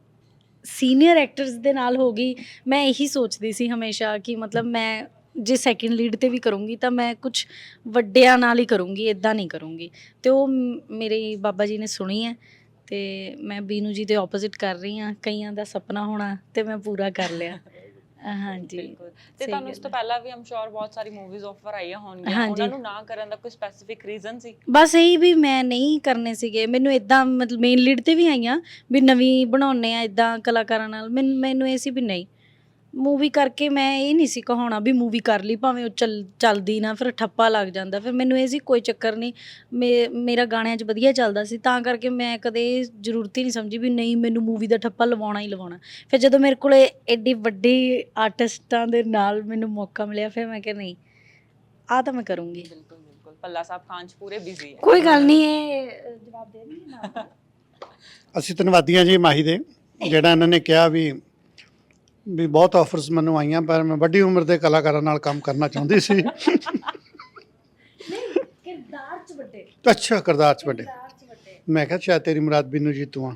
ਸੀਨੀਅਰ ਐਕਟਰਸ ਦੇ ਨਾਲ ਹੋ ਗਈ। ਮੈਂ ਇਹੀ ਸੋਚਦੀ ਸੀ ਹਮੇਸ਼ਾ ਕਿ ਮਤਲਬ ਮੈਂ ਜੇ ਸੈਕਿੰਡ ਲੀਡ ਤੇ ਵੀ ਕਰੂੰਗੀ ਤਾਂ ਮੈਂ ਕੁਝ ਵੱਡਿਆਂ ਨਾਲ ਹੀ ਕਰੂੰਗੀ ਇਦਾਂ ਨਹੀਂ ਕਰੂੰਗੀ। ਤੇ ਉਹ ਮੇਰੇ ਬਾਬਾ ਜੀ ਨੇ ਸੁਣੀ ਹੈ ਤੇ ਮੈਂ ਬੀਨੂ ਜੀ ਦੇ ਆਪੋਜ਼ਿਟ ਕਰ ਰਹੀ ਹਾਂ, ਕਈਆਂ ਦਾ ਸੁਪਨਾ ਹੋਣਾ ਤੇ ਮੈਂ ਪੂਰਾ ਕਰ ਲਿਆ। ਹਾਂਜੀ ਬਿਲਕੁਲ ਤੇ ਤੁਹਾਨੂੰ ਇਸ ਤੋਂ ਪਹਿਲਾਂ ਵੀ ਆਮ ਸ਼ੋਰ ਬਹੁਤ ਸਾਰੀ ਮੂਵੀਜ਼ ਆਫਰ ਆਈਆਂ ਹੋਣਗੀਆਂ। ਉਹਨਾਂ ਨੂੰ ਨਾ ਕਰਨ ਦਾ ਕੋਈ ਸਪੈਸੀਫਿਕ ਰੀਜ਼ਨ ਸੀ? ਬਸ ਇਹੀ ਵੀ ਮੈਂ ਨਹੀਂ ਕਰਨੇ ਸੀਗੇ। ਮੈਨੂੰ ਇਦਾਂ ਮਤਲਬ ਮੇਨ ਲੀਡ ਤੇ ਵੀ ਆਈਆਂ ਵੀ ਨਵੀਂ ਬਣਾਉਣੇ ਆ ਇਦਾਂ ਕਲਾਕਾਰਾਂ ਨਾਲ। ਮੈਨ- ਮੈਨੂੰ ਇਹ ਸੀ ਵੀ ਨਹੀਂ। ਮੂਵੀ ਕਰਕੇ ਮੈਂ ਇਹ ਨਹੀਂ ਸੀ ਕਹਾਉਣਾ ਵੀ ਮੂਵੀ ਕਰ ਲਈ ਭਾਵੇਂ ਉਹ ਚੱਲ ਚੱਲਦੀ ਨਾ ਫਿਰ ਠੱਪਾ ਲੱਗ ਜਾਂਦਾ। ਫਿਰ ਮੈਨੂੰ ਇਹ ਸੀ ਕੋਈ ਚੱਕਰ ਨਹੀਂ ਮੇਰਾ ਗਾਣਿਆਂ 'ਚ ਵਧੀਆ ਚੱਲਦਾ ਸੀ। ਤਾਂ ਕਰਕੇ ਮੈਂ ਕਦੇ ਜ਼ਰੂਰਤ ਹੀ ਨਹੀਂ ਸਮਝੀ ਵੀ ਨਹੀਂ ਮੈਨੂੰ ਮੂਵੀ ਦਾ ਠੱਪਾ ਲਵਾਉਣਾ ਹੀ ਲਵਾਉਣਾ। ਫਿਰ ਜਦੋਂ ਮੇਰੇ ਕੋਲੇ ਐਡੀ ਵੱਡੀ ਆਰਟਿਸਟਾਂ ਦੇ ਨਾਲ ਮੈਨੂੰ ਮੌਕਾ ਮਿਲਿਆ ਫਿਰ ਮੈਂ ਕਿਹਾ ਨਹੀਂ ਆ ਤਾਂ ਮੈਂ ਕਰੂੰਗੀ। ਬਿਲਕੁਲ ਬਿਲਕੁਲ। ਪੱਲਾ ਸਾਹਿਬ ਖਾਨ ਚ ਪੂਰੇ ਬਿਜ਼ੀ ਹੈ ਕੋਈ ਗੱਲ ਨਹੀਂ ਇਹ ਜਵਾਬ ਦੇ ਨਹੀਂ ਨਾ ਅਸੀਂ ਧੰਨਵਾਦੀ ਹਾਂ ਜੀ ਮਾਹੀ ਦੇ ਜਿਹੜਾ ਇਹਨਾਂ ਨੇ ਕਿਹਾ ਵੀ ਵੀ ਬਹੁਤ ਆਫਰਸ ਮੈਨੂੰ ਆਈਆਂ ਪਰ ਮੈਂ ਵੱਡੀ ਉਮਰ ਦੇ ਕਲਾਕਾਰਾਂ ਨਾਲ ਕੰਮ ਕਰਨਾ ਚਾਹੁੰਦੀ ਸੀ ਕਿਰਦਾਰ ਚ ਵੱਡੇ ਅੱਛਾ ਕਰਦਾਰ ਚ ਵੱਡੇ ਕਿਰਦਾਰ ਚ ਵੱਡੇ ਮੈਂ ਕਿਹਾ ਸ਼ਾਇਦ ਤੇਰੀ ਮੁਰਾਦ ਬਿੰਨੂ ਜੀ ਤੂੰ ਆ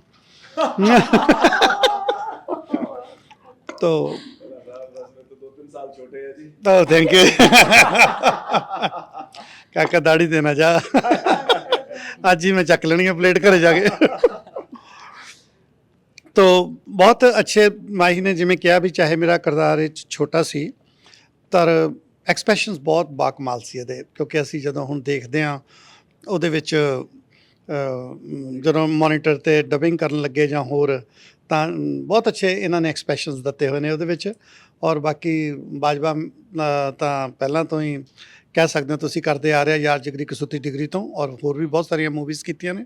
ਤੋ ਦੋ ਤਿੰਨ ਸਾਲ ਛੋਟੇ ਆ ਜੀ तो थैंक यू ਕਾਕਾ ਦਾੜੀ ਦੇਣਾ ਜਾ ਅੱਜ ਹੀ ਮੈਂ ਚੱਕ ਲੈਣੀ ਹੈ ਪਲੇਟ ਘਰੇ ਜਾ ਕੇ ਤੋ ਬਹੁਤ ਅੱਛੇ ਮਾਹੀ ਨੇ ਜਿਵੇਂ ਕਿਹਾ ਵੀ ਚਾਹੇ ਮੇਰਾ ਕਿਰਦਾਰ ਇਹ 'ਚ ਛੋਟਾ ਸੀ ਪਰ ਐਕਸਪ੍ਰੈਸ਼ਨਸ ਬਹੁਤ ਬਾਕਮਾਲ ਸੀ ਇਹਦੇ ਕਿਉਂਕਿ ਅਸੀਂ ਜਦੋਂ ਹੁਣ ਦੇਖਦੇ ਹਾਂ ਉਹਦੇ ਵਿੱਚ ਅਹ, ਜਦੋਂ ਮੋਨੀਟਰ ਤੇ ਡਬਿੰਗ ਕਰਨ ਲੱਗੇ ਜਾਂ ਹੋਰ ਤਾਂ ਬਹੁਤ ਅੱਛੇ ਇਹਨਾਂ ਨੇ ਐਕਸਪ੍ਰੈਸ਼ਨਸ ਦਿੱਤੇ ਹੋਏ ਨੇ ਉਹਦੇ ਵਿੱਚ ਔਰ ਬਾਕੀ ਬਾਜਵਾ ਅਹ, ਤਾਂ ਪਹਿਲਾਂ ਤੋਂ ਹੀ ਕਹਿ ਸਕਦੇ ਹੋ ਤੁਸੀਂ ਕਰਦੇ ਆ ਰਹੇ ਯਾਰ ਜਿਗਰੀ ਕਸੂਤੀ ਡਿਗਰੀ ਤੋਂ ਔਰ ਹੋਰ ਵੀ ਬਹੁਤ ਸਾਰੀਆਂ ਮੂਵੀਜ਼ ਕੀਤੀਆਂ ਨੇ।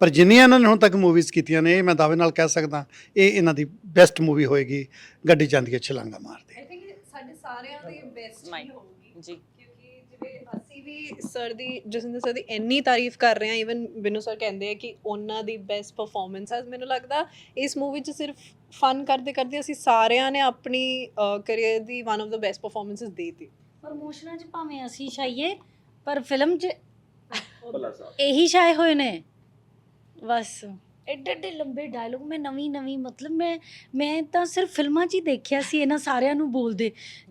ਪਰ ਜਿੰਨੀਆਂ ਇਹਨਾਂ ਨੇ ਹੁਣ ਤੱਕ ਮੂਵੀਜ਼ ਕੀਤੀਆਂ ਨੇ ਇਹ ਮੈਂ ਦਾਅਵੇ ਨਾਲ ਕਹਿ ਸਕਦਾ ਇਹ ਇਹਨਾਂ ਦੀ ਬੈਸਟ ਮੂਵੀ ਹੋਏਗੀ ਗੱਡੀ ਜਾਂਦੀ ਹੈ ਛਲਾਂਗਾ ਮਾਰਦੇ। ਆਈ ਥਿੰਕ ਸਾਡੇ ਸਾਰਿਆਂ ਦੀ ਬੈਸਟ ਹੀ ਹੋਊਗੀ। ਜੀ। ਕਿਉਂਕਿ ਜਿਵੇਂ ਅਸੀਂ ਵੀ ਸਰ ਦੀ ਜਸਿੰਦਰ ਸਰ ਦੀ ਇੰਨੀ ਤਾਰੀਫ ਕਰ ਰਹੇ ਹਾਂ ਇਵਨ ਬਿਨੂ ਸਰ ਕਹਿੰਦੇ ਆ ਕਿ ਉਹਨਾਂ ਦੀ ਬੈਸਟ ਪਰਫਾਰਮੈਂਸ ਹੈ ਮੈਨੂੰ ਲੱਗਦਾ ਇਸ ਮੂਵੀ 'ਚ ਸਿਰਫ ਫਨ ਕਰਦੇ ਕਰਦੇ ਅਸੀਂ ਸਾਰਿਆਂ ਨੇ ਆਪਣੀ ਕਰੀਅਰ ਦੀ one of the best performances ਦੇਤੀ। ਪ੍ਰਮੋਸ਼ਨਾਂ 'ਚ ਭਾਵੇਂ ਅਸੀਂ ਛਾਈਏ ਪਰ ਫਿਲਮ 'ਚ ਭੱਲਾ ਸਾਹਿਬ ਇਹੀ ਛਾਏ ਹੋਏ ਨੇ। ਬਸ। ਐਡੇ ਐਡੇ ਲੰਬੇ ਡਾਇਲੋਗ ਮੈਂ ਨਵੀਂ ਨਵੀਂ ਮਤਲਬ ਮੈਂ ਮੈਂ ਤਾਂ ਸਿਰਫ ਫਿਲਮਾਂ 'ਚ ਹੀ ਦੇਖਿਆ ਸੀ ਇਹਨਾਂ ਸਾਰਿਆਂ ਨੂੰ ਬੋਲਦੇ।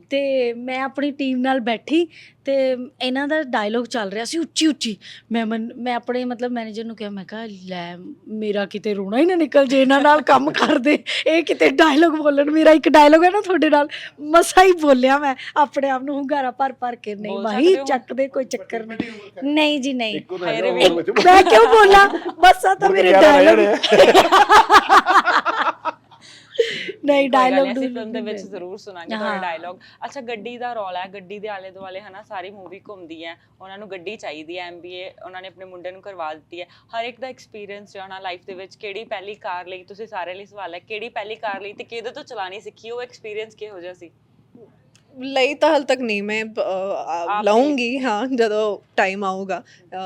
ਤੇ ਮੈਂ ਆਪਣੀ ਟੀਮ ਨਾਲ ਬੈਠੀ ਤੇ ਇਹਨਾਂ ਦਾ ਡਾਇਲੋਗ ਚੱਲ ਰਿਹਾ ਸੀ ਉੱਚੀ ਉੱਚੀ। ਮੈਂ ਮਨ- ਮੈਂ ਆਪਣੇ ਮਤਲਬ ਮੈਨੇਜਰ ਨੂੰ ਕਿਹਾ ਮੈਂ ਕਿਹਾ ਲੈ ਮੇਰਾ ਕਿਤੇ ਰੋਣਾ ਹੀ ਨਾ ਨਿਕਲ ਜੇ ਇਹਨਾਂ ਨਾਲ ਕੰਮ ਕਰਦੇ ਇਹ ਕਿਤੇ ਡਾਇਲੋਗ ਬੋਲਣ ਮੇਰਾ ਇੱਕ ਡਾਇਲੋਗ ਹੈ ਨਾ ਤੁਹਾਡੇ ਨਾਲ। ਮਸਾ ਹੀ ਬੋਲਿਆ ਮੈਂ ਆਪਣੇ ਆਪ ਨੂੰ ਹੁੰਗਾਰਾ ਭਰ ਭਰ ਕੇ। ਨਹੀਂ ਬੋਲ ਮਾਹੀ ਸਕਦੇ ਹੋ? ਚੱਕ ਦੇ ਕੋਈ ਚੱਕਰ ਨਹੀਂ। ਨਹੀਂ ਜੀ ਨਹੀਂ। ਇੱਕੋ ਤਾਂ ਹੈਗਾ ਮੈਂ ਕਿਉਂ ਬੋਲਾਂ? ਬਸ ਆ ਤਾਂ ਮੇਰੇ ਡਾਇਲੋਗ ਨਹੀਂ ਡਾਇਲੋਗ ਅਸੀਂ ਫਿਲਮ ਦੇ ਵਿੱਚ ਜ਼ਰੂਰ ਸੁਣਾਂਗੇ ਤੁਹਾਡਾ। ਡਾਇਲੌਗ ਅੱਛਾ ਗੱਡੀ ਦਾ ਰੌਲਾ ਹੈ ਗੱਡੀ ਦੇ ਆਲੇ ਦੁਆਲੇ ਹਨਾ ਸਾਰੀ ਮੂਵੀ ਘੁੰਮਦੀ ਹੈ ਉਹਨਾਂ ਨੂੰ ਗੱਡੀ ਚਾਹੀਦੀ ਹੈ ਐਮਬੀਏ ਉਹਨਾਂ ਨੇ ਆਪਣੇ ਮੁੰਡੇ ਨੂੰ ਕਰਵਾ ਦਿੱਤੀ ਹੈ। ਹਰ ਇੱਕ ਦਾ ਐਕਸਪੀਰੀਅੰਸ ਜਾਣਾ ਲਾਈਫ ਦੇ ਵਿੱਚ ਕਿਹੜੀ ਪਹਿਲੀ ਕਾਰ ਲਈ ਤੁਸੀਂ ਸਾਰੇ ਲਈ ਸਵਾਲ ਹੈ ਕਿਹੜੀ ਪਹਿਲੀ ਕਾਰ ਲਈ ਤੇ ਕਿਹਦੇ ਤੋਂ ਚਲਾਣੀ ਸਿੱਖੀ ਉਹ ਐਕਸਪੀਰੀਅੰਸ ਕਿਹੋ ਜਿਹਾ ਸੀ? ਲਈ ਤਾਂ ਹਾਲ ਤੱਕ ਨਹੀਂ ਮੈਂ ਲਊਂਗੀ ਹਾਂ ਜਦੋਂ ਟਾਈਮ ਆਊਗਾ।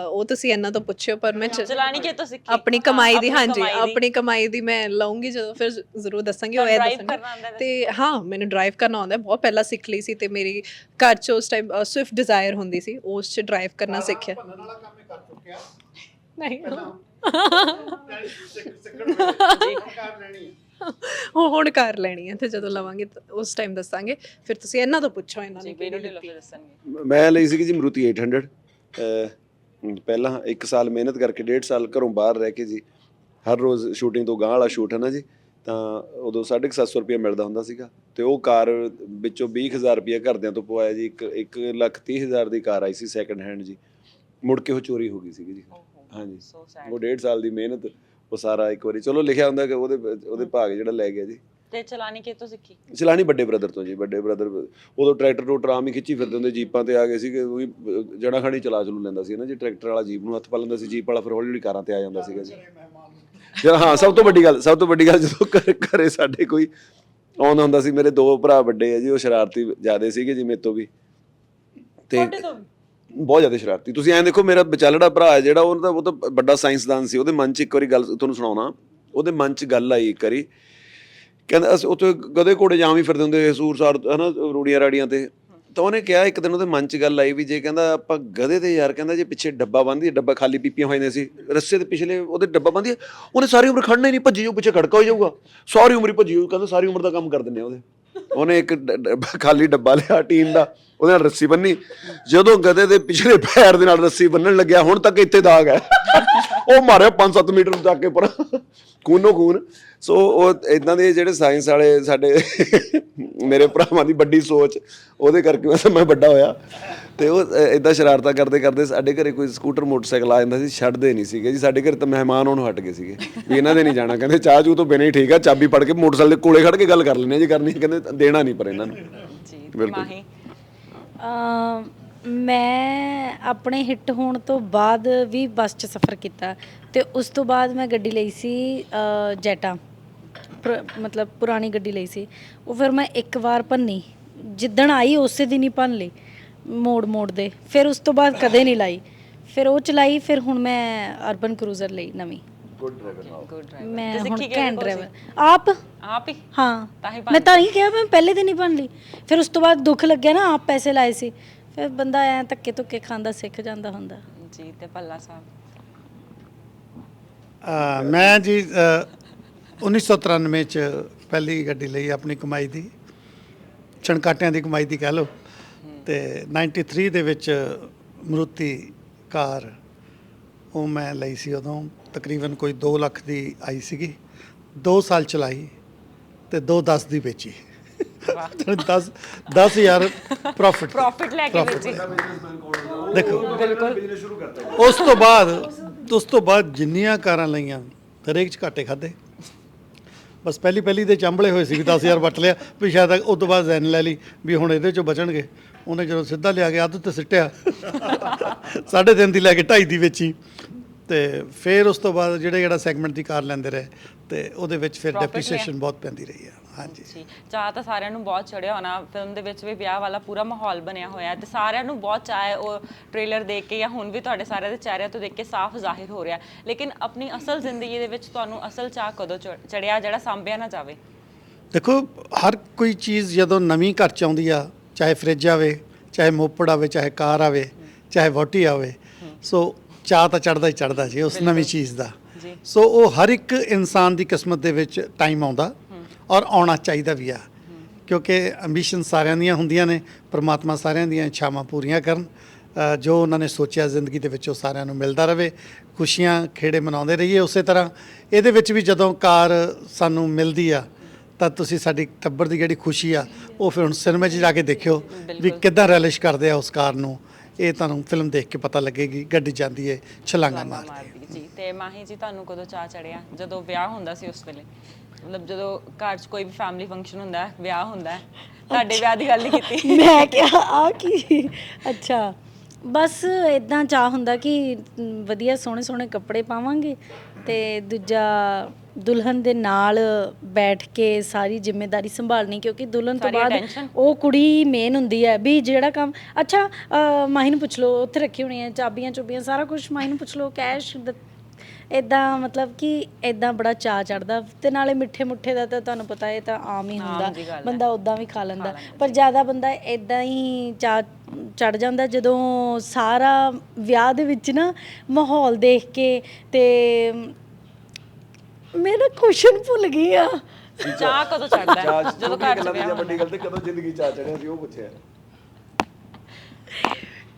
ਉਹ ਤੁਸੀਂ ਇਹਨਾਂ ਤੋਂ ਪੁੱਛਿਓ ਪਰ ਮੈਂ ਚਲਾਣੀ ਕਿਹ ਤੋਂ ਸਿੱਖੀ ਆਪਣੀ ਕਮਾਈ ਦੀ ਹਾਂਜੀ। ਆਪਣੀ ਕਮਾਈ ਦੀ ਮੈਂ ਲਊਂਗੀ ਜਦੋਂ ਫਿਰ ਜ਼ਰੂਰ ਦੱਸਾਂਗੀ ਉਹ ਇਹ ਦੱਸਾਂਗੀ? ਤੇ ਹਾਂ ਮੈਨੂੰ ਡਰਾਈਵ ਕਰਨਾ ਆਉਂਦਾ ਬਹੁਤ ਪਹਿਲਾਂ ਸਿੱਖ ਲਈ ਸੀ ਤੇ ਮੇਰੀ ਘਰ 'ਚ ਉਸ ਟਾਈਮ ਸਵਿਫਟ ਡਿਜ਼ਾਇਰ ਹੁੰਦੀ ਸੀ ਉਸ 'ਚ ਡਰਾਈਵ ਕਰਨਾ ਸਿੱਖਿਆ। ਨਹੀਂ। ਜੀ। ਕਾਰ ਲੈਣੀ। ਉਹ ਹੁਣ ਕਰ ਲੈਣੀ ਹੈ ਤੇ ਜਦੋਂ ਲਵਾਂਗੇ ਤਾਂ ਉਸ ਟਾਈਮ ਦੱਸਾਂਗੇ। ਫਿਰ ਤੁਸੀਂ ਇਹਨਾਂ ਤੋਂ ਪੁੱਛੋ ਇਹਨਾਂ ਨੇ ਕਿਹੜੀ। ਫਿਰ ਦੱਸਣਗੇ। ਮੈਂ ਲਈ ਸੀ ਜੀ ਮਰੂਤੀ 800 ਅਹ, ਪਹਿਲਾਂ 1 ਸਾਲ ਮਿਹਨਤ ਕਰਕੇ 1.5 ਸਾਲ ਘਰੋਂ ਬਾਹਰ ਰਹਿ ਕੇ ਜੀ ਹਰ ਰੋਜ਼ ਸ਼ੂਟਿੰਗ ਤੋਂ ਗਾਂ ਵਾਲਾ ਸ਼ੂਟ ਹੈ ਨਾ ਜੀ ਤਾਂ ਉਦੋਂ 750 ਰੁਪਏ ਮਿਲਦਾ ਹੁੰਦਾ ਸੀਗਾ। ਤੇ ਉਹ ਕਾਰ ਵਿੱਚੋਂ 20000 ਰੁਪਏ ਘਰਦਿਆਂ ਤੋਂ ਪਵਾਇਆ ਜੀ ਇੱਕ 1 ਲੱਖ 30 ਹਜ਼ਾਰ ਦੀ ਕਾਰ ਆਈ ਸੀ ਸੈਕੰਡ ਹੈਂਡ ਜੀ। ਮੁੜ ਕੇ ਉਹ ਚੋਰੀ ਹੋ ਗਈ ਸੀਗੀ ਜੀ। ਹਾਂਜੀ। ਸੋ ਸੈਡ ਉਹ 1.5 ਸਾਲ ਦੀ ਮਿਹਨਤ ਉਹ ਸਾਰਾ ਇੱਕ ਵਾਰੀ ਚਲੋ ਲਿਖਿਆ ਹੁੰਦਾ ਕਿ ਉਹਦੇ ਉਹਦੇ ਭਾਗ ਜਿਹੜਾ ਲੈ ਗਿਆ ਜੀ। ਤੇ ਚਲਾਣੀ ਕਿਹ ਤੋਂ ਸਿੱਖੀ? ਚਲਾਣੀ ਵੱਡੇ ਬ੍ਰਦਰ ਤੋਂ ਜੀ ਵੱਡੇ ਬ੍ਰਦਰ ਉਦੋਂ ਟਰੈਕਟਰ ਟਰੂਕਟਰ ਆਮ ਹੀ ਖਿੱਚੀ ਫਿਰਦੇ ਹੁੰਦੇ ਜੀਪਾਂ ਤੇ ਆ ਗਏ ਸੀਗੇ ਉਹ ਵੀ ਜਣਾ ਖਣੀ ਚਲਾ ਚਲੂ ਲੈਂਦਾ ਸੀ ਨਾ ਜੀ ਟਰੈਕਟਰ ਵਾਲਾ ਜੀਪ ਨੂੰ ਹੱਥ ਪਾ ਲੈਂਦਾ ਸੀ ਜੀਪ ਵਾਲਾ ਫਿਰ ਹੌਲੀ ਹੌਲੀ ਕਾਰਾਂ ਤੇ ਆ ਜਾਂਦਾ ਸੀਗਾ ਜੀ। ਹਾਂ ਸਭ ਤੋਂ ਵੱਡੀ ਗੱਲ ਸਭ ਤੋਂ ਵੱਡੀ ਗੱਲ ਜਦੋਂ ਘਰੇ ਸਾਡੇ ਕੋਈ ਆਉਂਦਾ ਹੁੰਦਾ ਸੀ ਮੇਰੇ ਦੋ ਭਰਾ ਵੱਡੇ ਆ ਜੀ ਉਹ ਸ਼ਰਾਰਤੀ ਜ਼ਿਆਦੇ ਸੀਗੇ ਜੀ ਮੇਰੇ ਤੋਂ ਵੀ। ਤੇ? ਬਹੁਤ ਜ਼ਿਆਦਾ ਸ਼ਰਾਰਤੀ। ਤੁਸੀਂ ਐਂ ਦੇਖੋ, ਮੇਰਾ ਵਿਚਾਲੜਾ ਭਰਾ ਹੈ ਜਿਹੜਾ ਉਹ ਤਾਂ ਉਹ ਤਾਂ ਵੱਡਾ ਸਾਇੰਸਦਾਨ ਸੀ। ਉਹਦੇ ਮਨ 'ਚ ਇੱਕ ਵਾਰੀ ਗੱਲ ਤੁਹਾਨੂੰ ਸੁਣਾਉਣਾ। ਉਹਦੇ ਮਨ 'ਚ ਗੱਲ ਆਈ ਇੱਕ ਵਾਰੀ। ਕਹਿੰਦਾ, ਅਸੀਂ ਉੱਥੇ ਗਧੇ ਘੋੜੇ ਜਾਮ ਵੀ ਫਿਰਦੇ ਹੁੰਦੇ ਸੂਰ ਸਾਰ ਹਨਾ, ਰੂੜੀਆਂ ਰਾੜੀਆਂ ਤੇ। ਤਾਂ ਉਹਨੇ ਕਿਹਾ, ਇੱਕ ਦਿਨ ਉਹਦੇ ਮਨ 'ਚ ਗੱਲ ਆਈ ਵੀ ਜੇ ਕਹਿੰਦਾ, ਆਪਾਂ ਗਧੇ ਤੇ ਯਾਰ, ਕਹਿੰਦਾ ਜੇ ਪਿੱਛੇ ਡੱਬਾ ਬੰਦੀ ਡੱਬਾ ਖਾਲੀ ਪੀਪੀਆਂ ਹੋਈਆਂ ਸੀ। ਰੱਸੇ ਦੇ ਪਿਛਲੇ ਉਹਦੇ ਡੱਬਾ ਬੰਦੀ ਉਹਨੇ ਸਾਰੀ ਉਮਰ ਖੜਨਾ ਹੀ ਨਹੀਂ, ਭੱਜੀ ਜਾਊ, ਪਿੱਛੇ ਖੜਕਾ ਹੋ ਜਾਊਗਾ। ਸਾਰੀ ਉਮਰ ਹੀ ਭੱਜੀ ਜਾਊ, ਕਹਿੰਦਾ, ਸਾਰੀ ਉਮਰ ਦਾ ਕੰਮ ਕਰ ਦਿੰਦੇ ਆ ਉਹਦੇ। ਉਹਨੇ ਇੱਕ ਖਾਲੀ ਡੱਬਾ ਲਿਆ, ਟੀਨ ਦਾ। ਉਹਦੇ ਨਾਲ ਰੱਸੀ ਬੰਨੀ। ਜਦੋਂ ਗਧੇ ਦੇ ਪਿਛਲੇ ਪੈਰ ਦੇ ਨਾਲ ਰੱਸੀ ਬੰਨਣ ਲੱਗਿਆ ਹੁਣ ਤੱਕ ਇੱਥੇ ਦਾਗ ਹੈ ਉਹ ਮਾਰਿਆ 5-7 ਮੀਟਰ ਜਾ ਕੇ ਪਰ ਖੂਨੋ ਖੂਨ ਸੋ ਉਹ ਇਦਾਂ ਦੇ ਜਿਹੜੇ ਸਾਇੰਸ ਵਾਲੇ ਸਾਡੇ ਮੇਰੇ ਭਰਾਵਾਂ ਦੀ ਵੱਡੀ ਸੋਚ ਉਹਦੇ ਕਰਕੇ ਮੈਂ- ਮੈਂ ਵੱਡਾ ਹੋਇਆ। ਤੇ ਉਹ ਇਦਾਂ ਸ਼ਰਾਰਤਾਂ ਕਰਦੇ ਕਰਦੇ ਸਾਡੇ ਘਰੇ ਕੋਈ ਸਕੂਟਰ ਮੋਟਰਸਾਈਕਲ ਆ ਜਾਂਦਾ ਸੀ ਛੱਡਦੇ ਨਹੀਂ ਸੀਗੇ ਜੀ। ਸਾਡੇ ਘਰੇ ਤਾਂ ਮਹਿਮਾਨ ਉਹਨੂੰ ਹਟ ਗਏ ਸੀਗੇ ਵੀ ਇਹਨਾਂ ਦੇ ਨਹੀਂ ਜਾਣਾ। ਕਹਿੰਦੇ ਚਾਹ ਚੂ ਤੋਂ ਬਿਨਾਂ ਹੀ ਠੀਕ ਆ ਚਾਬੀ ਫੜ ਕੇ ਮੋਟਰਸਾਈਕਲ ਦੇ ਕੋਲੇ ਖੜ ਕੇ ਗੱਲ ਕਰ ਆ। ਜੇ ਕਰਨੀ ਕਹਿੰਦੇ ਦੇਣਾ ਨਹੀਂ ਪਰ ਇਹਨਾਂ ਨੂੰ। ਜੀ ਬਿਲਕੁਲ। ਮੈਂ ਆਪਣੇ ਹਿੱਟ ਹੋਣ ਤੋਂ ਬਾਅਦ ਵੀ ਬੱਸ 'ਚ ਸਫ਼ਰ ਕੀਤਾ ਤੇ ਉਸ ਤੋਂ ਬਾਅਦ ਮੈਂ ਗੱਡੀ ਲਈ ਸੀ ਅ, ਜੈਟਾ। ਪੁਰ- ਮਤਲਬ ਪੁਰਾਣੀ ਗੱਡੀ ਲਈ ਸੀ। ਉਹ ਫਿਰ ਮੈਂ ਇੱਕ ਵਾਰ ਭੰਨੀ। ਜਿੱਦਣ ਆਈ ਉਸੇ ਦਿਨ ਹੀ ਭੰਨ ਲਈ ਮੋੜ ਮੋੜ ਦੇ। ਫਿਰ ਉਸ ਤੋਂ ਬਾਅਦ ਕਦੇ ਨਹੀਂ ਲਾਈ। ਫਿਰ ਉਹ ਚਲਾਈ ਫਿਰ ਹੁਣ ਮੈਂ ਅਰਬਨ ਕਰੂਜ਼ਰ ਲਈ ਨਵੀਂ। ਗੁੱਡ ਡਰਾਈਵਰ ਮੈਂ ਤੇ ਹੁਣ ਸਿੱਖੀ ਕਿਹੜੇ ਕੈਨ ਕੋਲ ਡਰਾਈਵਰ ਆਪ? ਆਪ ਹੀ? ਹਾਂ। ਤਾਂ ਹੀ ਮੈਂ ਤਾਂ ਹੀ ਕਿਹਾ ਮੈਂ ਪਹਿਲੇ ਦਿਨ ਹੀ ਬਣ ਲਈ। ਫਿਰ ਉਸ ਤੋਂ ਬਾਅਦ ਦੁੱਖ ਲੱਗਿਆ ਨਾ ਆਪ ਪੈਸੇ ਲਾਏ ਸੀ। ਫਿਰ ਬੰਦਾ ਐ ਧੱਕੇ ਧੁੱਕੇ ਖਾਂਦਾ ਸਿੱਖ ਜਾਂਦਾ ਹੁੰਦਾ। ਜੀ ਤੇ ਪੱਲਾ ਸਾਹਿਬ। ਅ, ਮੈਂ ਜੀ ਅ, 1993 ਚ ਪਹਿਲੀ ਗੱਡੀ ਲਈ ਆਪਣੀ ਕਮਾਈ ਦੀ। ਛਣਕਾਟਿਆਂ ਦੀ ਕਮਾਈ ਦੀ ਕਹਿ ਲਓ। ਤੇ 93 ਦੇ ਵਿੱਚ ਮਰੂਤੀ ਕਾਰ ਉਹ ਮੈਂ ਲਈ ਸੀ ਉਦੋਂ। ਤਕਰੀਬਨ ਕੋਈ 2 ਲੱਖ ਦੀ ਆਈ ਸੀਗੀ। 2 ਸਾਲ ਚਲਾਈ ਤੇ 2 10 ਦੀ ਵੇਚੀ। ਵਾਹ। 10 10000 ਪ੍ਰੋਫਿਟ ਪ੍ਰੋਫਿਟ ਲੈ ਕੇ ਵੇਚੀ। ਦੇਖੋ ਬਿਲਕੁਲ। ਉਸ ਤੋਂ ਬਾਅਦ ਉਸ ਤੋਂ ਬਾਅਦ ਜਿੰਨੀਆਂ ਕਾਰਾਂ ਲਈਆਂ ਹਰੇਕ ਚ ਘਾਟੇ ਖਾਦੇ ਬਸ ਪਹਿਲੀ ਪਹਿਲੀ ਦੇ ਚੰਬਲੇ ਹੋਏ ਸੀ ਵੀ 10000 ਵੱਟ ਲਿਆ ਵੀ ਸ਼ਾਇਦ ਉਸ ਤੋਂ ਬਾਅਦ ਜ਼ੈਨ ਲੈ ਲਈ ਵੀ ਹੁਣ ਇਹਦੇ ਚੋਂ ਬਚਣਗੇ। ਉਹਨੇ ਜਦੋਂ ਸਿੱਧਾ ਲਿਆ ਕੇ ਅੱਧ ਤੇ ਸਿੱਟਿਆ। ਸਾਢੇ ਤਿੰਨ ਦੀ ਲੈ ਕੇ ਢਾਈ ਦੀ ਵੇਚੀ। ਤੇ ਫਿਰ ਉਸ ਤੋਂ ਬਾਅਦ ਜਿਹੜੇ ਜਿਹੜਾ ਸੈਗਮੈਂਟ ਦੀ ਕਾਰ ਲੈਂਦੇ ਰਹੇ ਤੇ ਉਹਦੇ ਵਿੱਚ ਫਿਰ Profit। ਡੈਪਰੀਸੀਏਸ਼ਨ ਬਹੁਤ ਪੈਂਦੀ ਰਹੀ ਹੈ ਹਾਂਜੀ। ਜੀ। ਚਾਹ ਤਾਂ ਸਾਰਿਆਂ ਨੂੰ ਬਹੁਤ ਚੜਿਆ ਹੋਣਾ। ਫਿਲਮ ਦੇ ਵਿੱਚ ਵੀ ਵਿਆਹ ਵਾਲਾ ਪੂਰਾ ਮਾਹੌਲ ਬਣਿਆ ਹੋਇਆ ਹੈ ਤੇ ਸਾਰਿਆਂ ਨੂੰ ਬਹੁਤ ਚਾਹ ਹੈ ਉਹ ਟ੍ਰੇਲਰ ਦੇਖ ਕੇ ਜਾਂ ਹੁਣ ਵੀ ਤੁਹਾਡੇ ਸਾਰਿਆਂ ਦੇ ਚਿਹਰਿਆਂ ਤੋਂ ਦੇਖ ਕੇ ਸਾਫ਼ ਜ਼ਾਹਿਰ ਹੋ ਰਿਹਾ। ਲੇਕਿਨ ਆਪਣੀ ਅਸਲ ਜ਼ਿੰਦਗੀ ਦੇ ਵਿੱਚ ਤੁਹਾਨੂੰ ਅਸਲ ਚਾਹ ਕਦੋਂ ਚੜਿਆ ਜਿਹੜਾ ਸਾਂਭਿਆ ਨਾ ਜਾਵੇ? ਦੇਖੋ ਹਰ ਕੋਈ ਚੀਜ਼ ਜਦੋਂ ਨਵੀਂ ਘਰ ਚ ਆਉਂਦੀ ਆ ਚਾਹੇ ਫ੍ਰਿਜ ਆਵੇ ਚਾਹੇ ਮੋਪੜ ਆਵੇ ਚਾਹੇ ਕਾਰ ਆਵੇ ਚਾਹੇ ਵੋਟੀ ਆਵੇ ਸੋ ਚਾਹ ਤਾਂ ਚੜਦਾ ਹੀ ਚੜਦਾ ਜੀ ਉਸ ਨਵੀਂ ਚੀਜ਼ ਦਾ। ਜੀ। ਸੋ ਉਹ ਹਰ ਇੱਕ ਇਨਸਾਨ ਦੀ ਕਿਸਮਤ ਦੇ ਵਿੱਚ ਟਾਈਮ ਆਉਂਦਾ ਔਰ ਆਉਣਾ ਚਾਹੀਦਾ ਵੀ ਆ। ਕਿਉਂਕਿ ਐਂਬੀਸ਼ਨ ਸਾਰਿਆਂ ਦੀਆਂ ਹੁੰਦੀਆਂ ਨੇ ਪ੍ਰਮਾਤਮਾ ਸਾਰਿਆਂ ਦੀਆਂ ਇੱਛਾਵਾਂ ਪੂਰੀਆਂ ਕਰਨ ਜੋ ਉਹਨਾਂ ਨੇ ਸੋਚਿਆ ਜ਼ਿੰਦਗੀ ਦੇ ਵਿੱਚ ਉਹ ਸਾਰਿਆਂ ਨੂੰ ਮਿਲਦਾ ਰਵੇ ਖੁਸ਼ੀਆਂ ਖੇੜੇ ਮਨਾਉਂਦੇ ਰਹੀਏ ਉਸੇ ਤਰ੍ਹਾਂ। ਇਹਦੇ ਵਿੱਚ ਵੀ ਜਦੋਂ ਕਾਰ ਸਾਨੂੰ ਮਿਲਦੀ ਆ ਤਾਂ ਤੁਸੀਂ ਸਾਡੀ ਟੱਬਰ ਦੀ ਜਿਹੜੀ ਖੁਸ਼ੀ ਆ ਉਹ ਫਿਰ ਹੁਣ ਸਿਨੇਮਾ 'ਚ ਜਾ ਕੇ ਦੇਖਿਓ ਵੀ ਕਿੱਦਾਂ ਰੈਲਿਸ਼ ਕਰਦੇ ਆ ਉਸ ਕਾਰ ਨੂੰ। ਇਹ ਤੁਹਾਨੂੰ ਫਿਲਮ ਦੇਖ ਕੇ ਪਤਾ ਲੱਗੇਗੀ ਗੱਡੀ ਜਾਂਦੀ ਏ ਛਲਾਂਗਾ ਮਾਰਦੀ ਮਾਰਦੀ ਜੀ। ਤੇ ਮਾਹੀ ਜੀ ਤੁਹਾਨੂੰ ਕਦੋਂ ਚਾਹ ਚੜਿਆ? ਜਦੋਂ ਵਿਆਹ ਹੁੰਦਾ ਸੀ ਉਸ ਵੇਲੇ? ਮਤਲਬ ਜਦੋਂ ਘਰ 'ਚ ਕੋਈ ਵੀ ਫੈਮਿਲੀ ਫੰਕਸ਼ਨ ਹੁੰਦਾ ਹੈ ਵਿਆਹ ਹੁੰਦਾ ਹੈ ਤੁਹਾਡੇ ਵਿਆਹ ਦੀ ਗੱਲ ਨਹੀਂ ਕੀਤੀ। ਮੈਂ ਕਿਹਾ ਆ ਕੀ? ਅੱਛਾ। ਬਸ ਇਦਾਂ ਚਾਹ ਹੁੰਦਾ ਕਿ ਮ, ਵਧੀਆ ਸੋਹਣੇ ਸੋਹਣੇ ਕੱਪੜੇ ਪਾਵਾਂਗੇ ਤੇ ਦੂਜਾ ਦੁਲਹਨ ਦੇ ਨਾਲ ਬੈਠ ਕੇ ਸਾਰੀ ਜ਼ਿੰਮੇਵਾਰੀ ਸੰਭਾਲਣੀ ਕਿਉਂਕਿ ਦੁਲਹਨ ਤੋਂ ਸਾਰੀ ਬਾਅਦ attention। ਉਹ ਕੁੜੀ ਮੇਨ ਹੁੰਦੀ ਹੈ ਵੀ ਜਿਹੜਾ ਕੰਮ ਅੱਛਾ ਮਾਹੀ ਨੂੰ ਪੁੱਛ ਲਓ ਉੱਥੇ ਰੱਖੀ ਹੋਣੀ ਹੈ ਚਾਬੀਆਂ ਚੁਬੀਆਂ ਸਾਰਾ ਕੁਝ ਮਾਹੀ ਨੂੰ ਪੁੱਛ ਲਓ ਕੈਸ਼ ਇਦਾਂ ਮਤਲਬ ਕਿ ਇਦਾਂ ਬੜਾ ਚਾਹ ਚੜਦਾ ਤੇ ਨਾਲੇ ਮਿੱਠੇ ਮੁੱਠੇ ਦਾ ਤਾਂ ਤੁਹਾਨੂੰ ਪਤਾ ਇਹ ਤਾਂ ਆਮ ਹੀ ਆਮ ਹੁੰਦਾ ਹੈ। ਬੰਦਾ ਉਦਾਂ ਵੀ ਖਾ ਲੈਂਦਾ ਪਰ ਜ਼ਿਆਦਾ ਬੰਦਾ ਇਦਾਂ ਹੀ ਚਾਹ ਚੜ ਜਾਂਦਾ ਜਦੋਂ ਸਾਰਾ ਵਿਆਹ ਦੇ ਵਿੱਚ ਨਾ ਮਾਹੌਲ ਦੇਖ ਕੇ ਤੇ ਮੈਂ ਨਾ ਕੁਸ਼ਨ ਭੁੱਲ ਗਈ ਆ। ਚਾਹ ਕਦੋਂ ਚੜਦਾ ਹੈ ਜਦੋਂ ਘਰ 'ਚ ਵਿਆਹ ਵੱਡੀ ਗੱਲ ਤੇ ਕਦੋਂ ਜ਼ਿੰਦਗੀ ਚ ਆ ਚੜਿਆ ਸੀ ਉਹ ਪੁੱਛਿਆ।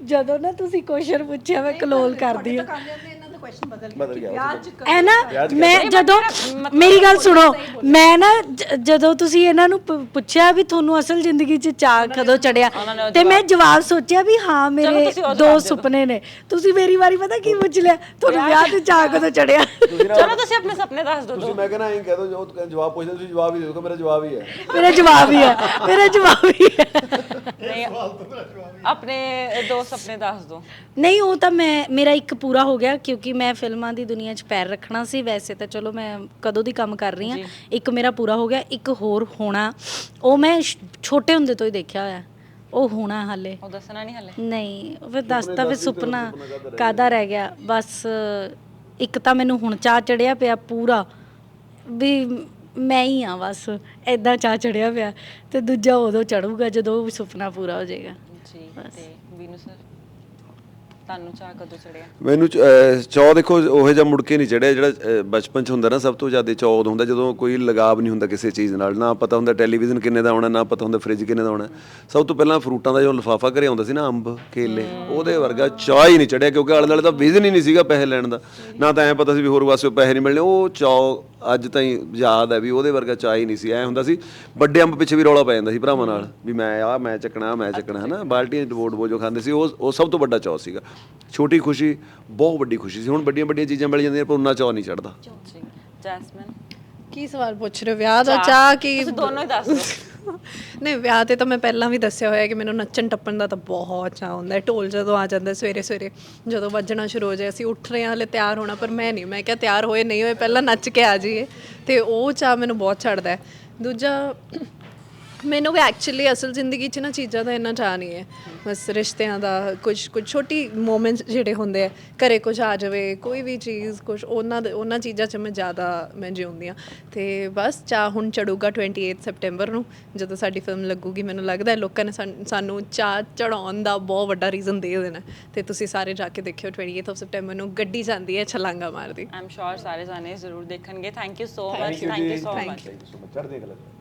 ਜਦੋਂ ਨਾ ਤੁਸੀਂ ਕੁਐਸਚਨ ਪੁੱਛਿਆ ਮੈਂ ਕਲੋਲ ਕਰਦੀ ਆ। ਬਦਲ ਗਿਆ। ਐ ਨਾ ਮੈਂ ਜਦੋਂ ਮੇਰੀ ਗੱਲ ਸੁਣੋ ਮੈਂ ਨਾ ਜ- ਜਦੋਂ ਤੁਸੀਂ ਇਹਨਾਂ ਨੂੰ ਪੁ- ਪੁੱਛਿਆ ਵੀ ਤੁਹਾਨੂੰ ਅਸਲ ਜ਼ਿੰਦਗੀ 'ਚ ਚਾਹ ਕਦੋਂ ਚੜਿਆ ਉਹ ਤੇ ਮੈਂ ਜਵਾਬ ਸੋਚਿਆ ਵੀ ਹਾਂ ਮੇਰੇ ਤੁਸੀਂ ਉਹ ਦੋ ਸੁਪਨੇ ਨੇ। ਤੁਸੀਂ ਮੇਰੀ ਵਾਰੀ ਪਤਾ ਕੀ ਪੁੱਛ ਲਿਆ? ਤੁਹਾਨੂੰ ਵਿਆਹ ਤੇ ਚਾਹ ਕਦੋਂ ਚੜਿਆ? ਚਲੋ ਤੁਸੀਂ ਆਪਣੇ ਸੁਪਨੇ ਦੱਸ ਦਿਓ ਤੁਸੀਂ ਮੈਂ ਕਹਿੰਦਾ ਐਂ ਕਹਿ ਦੋ ਜੋ ਤੁਸੀਂ ਜਵਾਬ ਪੁੱਛਦੇ ਤੁਸੀਂ ਜਵਾਬ ਹੀ ਦੇ ਦਿਓ ਮੇਰਾ ਜਵਾਬ ਹੀ ਹੈ। ਮੇਰਾ ਜਵਾਬ ਹੀ ਹੈ ਮੇਰਾ ਜਵਾਬ ਹੀ ਹੈ। ਨਹੀਂ ਆਪਣੇ ਦੋ ਸੁਪਨੇ ਦੱਸ ਦਿਓ। ਨਹੀਂ ਉਹ ਤਾਂ ਮੈਂ ਮੇਰਾ ਇੱਕ ਪੂਰਾ ਹੋ ਗਿਆ ਕਿਉਂਕਿ ਮੈਂ ਫਿਲਮਾਂ ਦੀ ਦੁਨੀਆ 'ਚ ਪੈਰ ਰੱਖਣਾ ਸੀ ਵੈਸੇ ਤਾਂ ਚਲੋ ਮੈਂ ਕਦੋਂ ਦੀ ਕੰਮ ਕਰ ਰਹੀ ਹਾਂ। ਇੱਕ ਮੇਰਾ ਪੂਰਾ ਹੋ ਗਿਆ ਇੱਕ ਹੋਰ ਹੋਣਾ। ਉਹ ਮੈਂ ਛੋਟੇ ਹੁੰਦੇ ਤੋਂ ਹੀ ਦੇਖਿਆ ਹੋਇਆ। ਉਹ ਹੋਣਾ ਹਾਲੇ। ਉਹ ਦੱਸਣਾ ਨਹੀਂ ਹਲੇ? ਨਹੀਂ ਉਹ ਫਿਰ ਦੱਸਤਾ ਫਿਰ ਸੁਪਨਾ ਕਾਦਾ ਰਹਿ ਗਿਆ। ਬਸ ਇੱਕ ਤਾਂ ਮੈਨੂੰ ਹੁਣ ਚਾਹ ਚੜਿਆ ਪਿਆ ਪੂਰਾ। ਵੀ ਮੈਂ ਹੀ ਆ ਬਸ ਐਦਾਂ ਚਾ ਚੜਿਆ ਪਿਆ। ਤੇ ਦੂਜਾ ਉਦੋਂ ਚੜੂਗਾ ਜਦੋਂ ਉਹ ਸੁਪਨਾ ਪੂਰਾ ਹੋ ਜਾਏਗਾ। ਜੀ। ਤੇ ਵੀਨੂ ਸਰ ਤੁਹਾਨੂੰ ਚਾਹ ਕਦੋਂ ਚੜਿਆ ਮੈਨੂੰ ਚ- ਅਹ ਚਾਅ ਦੇਖੋ, ਉਹੋ ਜਿਹਾ ਮੁੜ ਕੇ ਨਹੀਂ ਚੜਿਆ ਜਿਹੜਾ, ਅਹ, ਬਚਪਨ ਚ ਹੁੰਦਾ ਨਾ, ਸਭ ਤੋਂ ਜ਼ਿਆਦਾ ਚਾਅ ਉਦੋਂ ਹੁੰਦਾ, ਜਦੋਂ ਕੋਈ ਲਗਾਵ ਨਹੀਂ ਹੁੰਦਾ ਕਿਸੇ ਚੀਜ਼ ਨਾਲ, ਨਾ ਪਤਾ ਹੁੰਦਾ ਟੈਲੀਵਿਜ਼ਨ ਕਿੰਨੇ ਦਾ ਆਉਣਾ, ਨਾ ਪਤਾ ਹੁੰਦਾ ਫ੍ਰਿਜ ਕਿੰਨੇ ਦਾ ਆਉਣਾ। ਸਭ ਤੋਂ ਪਹਿਲਾਂ ਫਰੂਟਾਂ ਦਾ ਜੋ ਲਿਫਾਫਾ ਘਰੇ ਆਉਂਦਾ ਸੀ ਨਾ, ਅੰਬ, ਕੇਲੇ, ਉਹਦੇ ਵਰਗਾ ਚਾਅ ਹੀ ਨਹੀਂ ਚੜਿਆ ਕਿਉਂਕਿ ਆਲੇ ਦੁਆਲੇ ਤਾਂ ਵਿਜ਼ਨ ਹੀ ਨਹੀਂ ਸੀਗਾ ਪੈਸੇ ਲੈਣ ਦਾ। ਨਾ ਤਾਂ ਐ ਪਤਾ ਸੀ ਵੀ ਹੋਰ ਪਾਸੇ ਪੈਸੇ ਨਹੀਂ ਮਿਲਣੇ, ਉਹ ਚਾਅ ਅੱਜ ਤਾਈਂ ਯਾਦ ਹੈ ਵੀ ਉਹਦੇ ਵਰਗਾ ਚਾਅ ਹੀ ਨਹੀਂ ਸੀ। ਐ ਹੁੰਦਾ ਸੀ ਵੱਡੇ ਅੰਬ ਪਿੱਛੇ ਵੀ ਰੌਲਾ ਪੈ ਜਾਂਦਾ ਸੀ ਭਰਾਵਾਂ ਨਾਲ ਵੀ ਮੈਂ ਆ ਮੈਂ ਚੱਕਣਾ ਮੈਂ ਚੱਕਣਾ ਹਨਾ? ਬਾਲਟੀਆਂ 'ਚ ਡਬੋਟ ਬੋ ਜੋ ਖਾਂਦੇ ਸੀ ਉਹ ਉਹ ਸਭ ਤੋਂ ਵੱਡਾ ਚਾਅ ਸੀਗਾ। ਛੋਟੀ ਖੁਸ਼ੀ ਬਹੁਤ ਵੱਡੀ ਖੁਸ਼ੀ ਸੀ। ਹੁਣ ਵੱਡੀਆਂ ਵੱਡੀਆਂ ਚੀਜ਼ਾਂ ਮਿਲ ਜਾਂਦੀਆਂ ਪਰ ਉਹਨਾਂ ਚਾਅ ਨਹੀਂ ਚੜਦਾ। ਜੈਸਮਿਨ? ਕੀ ਸਵਾਲ ਪੁੱਛ ਰਹੇ ਹੋ? ਵਿਆਹ ਦਾ ਚਾਹ ਕੀ ਤੁਸੀਂ ਦੋਨੋਂ ਹੀ ਦੱਸ ਦਿਓ। ਨਹੀਂ, ਵਿਆਹ ਤੇ ਤਾਂ ਮੈਂ ਪਹਿਲਾਂ ਵੀ ਦੱਸਿਆ ਹੋਇਆ ਕਿ ਮੈਨੂੰ ਨੱਚਣ ਟੱਪਣ ਦਾ ਤਾਂ ਬਹੁਤ ਚਾਹ ਹੁੰਦਾ ਹੈ। ਢੋਲ ਜਦੋਂ ਆ ਜਾਂਦਾ ਸਵੇਰੇ ਸਵੇਰੇ, ਜਦੋਂ ਵੱਜਣਾ ਸ਼ੁਰੂ ਹੋ ਜਾਏ, ਅਸੀਂ ਉੱਠ ਰਹੇ ਹਾਂ, ਹਲੇ ਤਿਆਰ ਹੋਣਾ, ਪਰ ਮੈਂ ਨਹੀਂ, ਮੈਂ ਕਿਹਾ ਤਿਆਰ ਹੋਏ ਨਹੀਂ ਹੋਏ, ਪਹਿਲਾਂ ਨੱਚ ਕੇ ਆ ਜਾਈਏ। ਤੇ ਉਹ ਚਾਹ ਮੈਨੂੰ ਬਹੁਤ ਛੱਡਦਾ ਹੈ। ਦੂਜਾ ਮੈਨੂੰ ਵੀ ਐਕਚੁਅਲੀ ਅਸਲ ਜ਼ਿੰਦਗੀ 'ਚ ਨਾ ਚੀਜ਼ਾਂ ਦਾ ਇੰਨਾ ਚਾਹ ਨਹੀਂ ਹੈ। ਬਸ ਰਿਸ਼ਤਿਆਂ ਦਾ ਕੁਝ ਕੁਝ ਛੋਟੀ ਮੂਮੈਂਟਸ ਜਿਹੜੇ ਹੁੰਦੇ ਆ ਘਰੇ ਕੁਝ ਆ ਜਾਵੇ ਕੋਈ ਵੀ ਚੀਜ਼ ਕੁਝ ਉਹਨਾਂ ਦੇ ਉਹਨਾਂ ਚੀਜ਼ਾਂ 'ਚ ਮੈਂ ਜ਼ਿਆਦਾ ਮੈਂ ਜਿਉਂਦੀ ਆ ਤੇ ਬਸ ਚਾਹ ਹੁਣ ਚੜੂਗਾ 28 ਸੈਪਟੈਂਬਰ ਨੂੰ ਜਦੋਂ ਸਾਡੀ ਫਿਲਮ ਲੱਗੂਗੀ ਮੈਨੂੰ ਲੱਗਦਾ ਹੈ ਲੋਕਾਂ ਨੇ ਸਾਨ- ਸਾਨੂੰ ਚਾਹ ਚੜਾਉਣ ਦਾ ਬਹੁਤ ਵੱਡਾ ਰੀਜ਼ਨ ਦੇ ਦੇਣਾ ਤੇ ਤੁਸੀਂ ਸਾਰੇ ਜਾ ਕੇ ਦੇਖਿਓ 28 ਸੈਪਟੈਂਬਰ ਨੂੰ ਗੱਡੀ ਜਾਂਦੀ ਹੈ ਛਲਾਂਗਾ ਮਾਰਦੀ। ਆਮ ਸ਼ੋਰ ਸਾਰੇ ਜਾਣੇ ਜ਼ਰੂਰ ਦੇਖਣਗੇ। Thank you so much thank you so much ਚੜ੍ਹਦੀ ਕਲਾ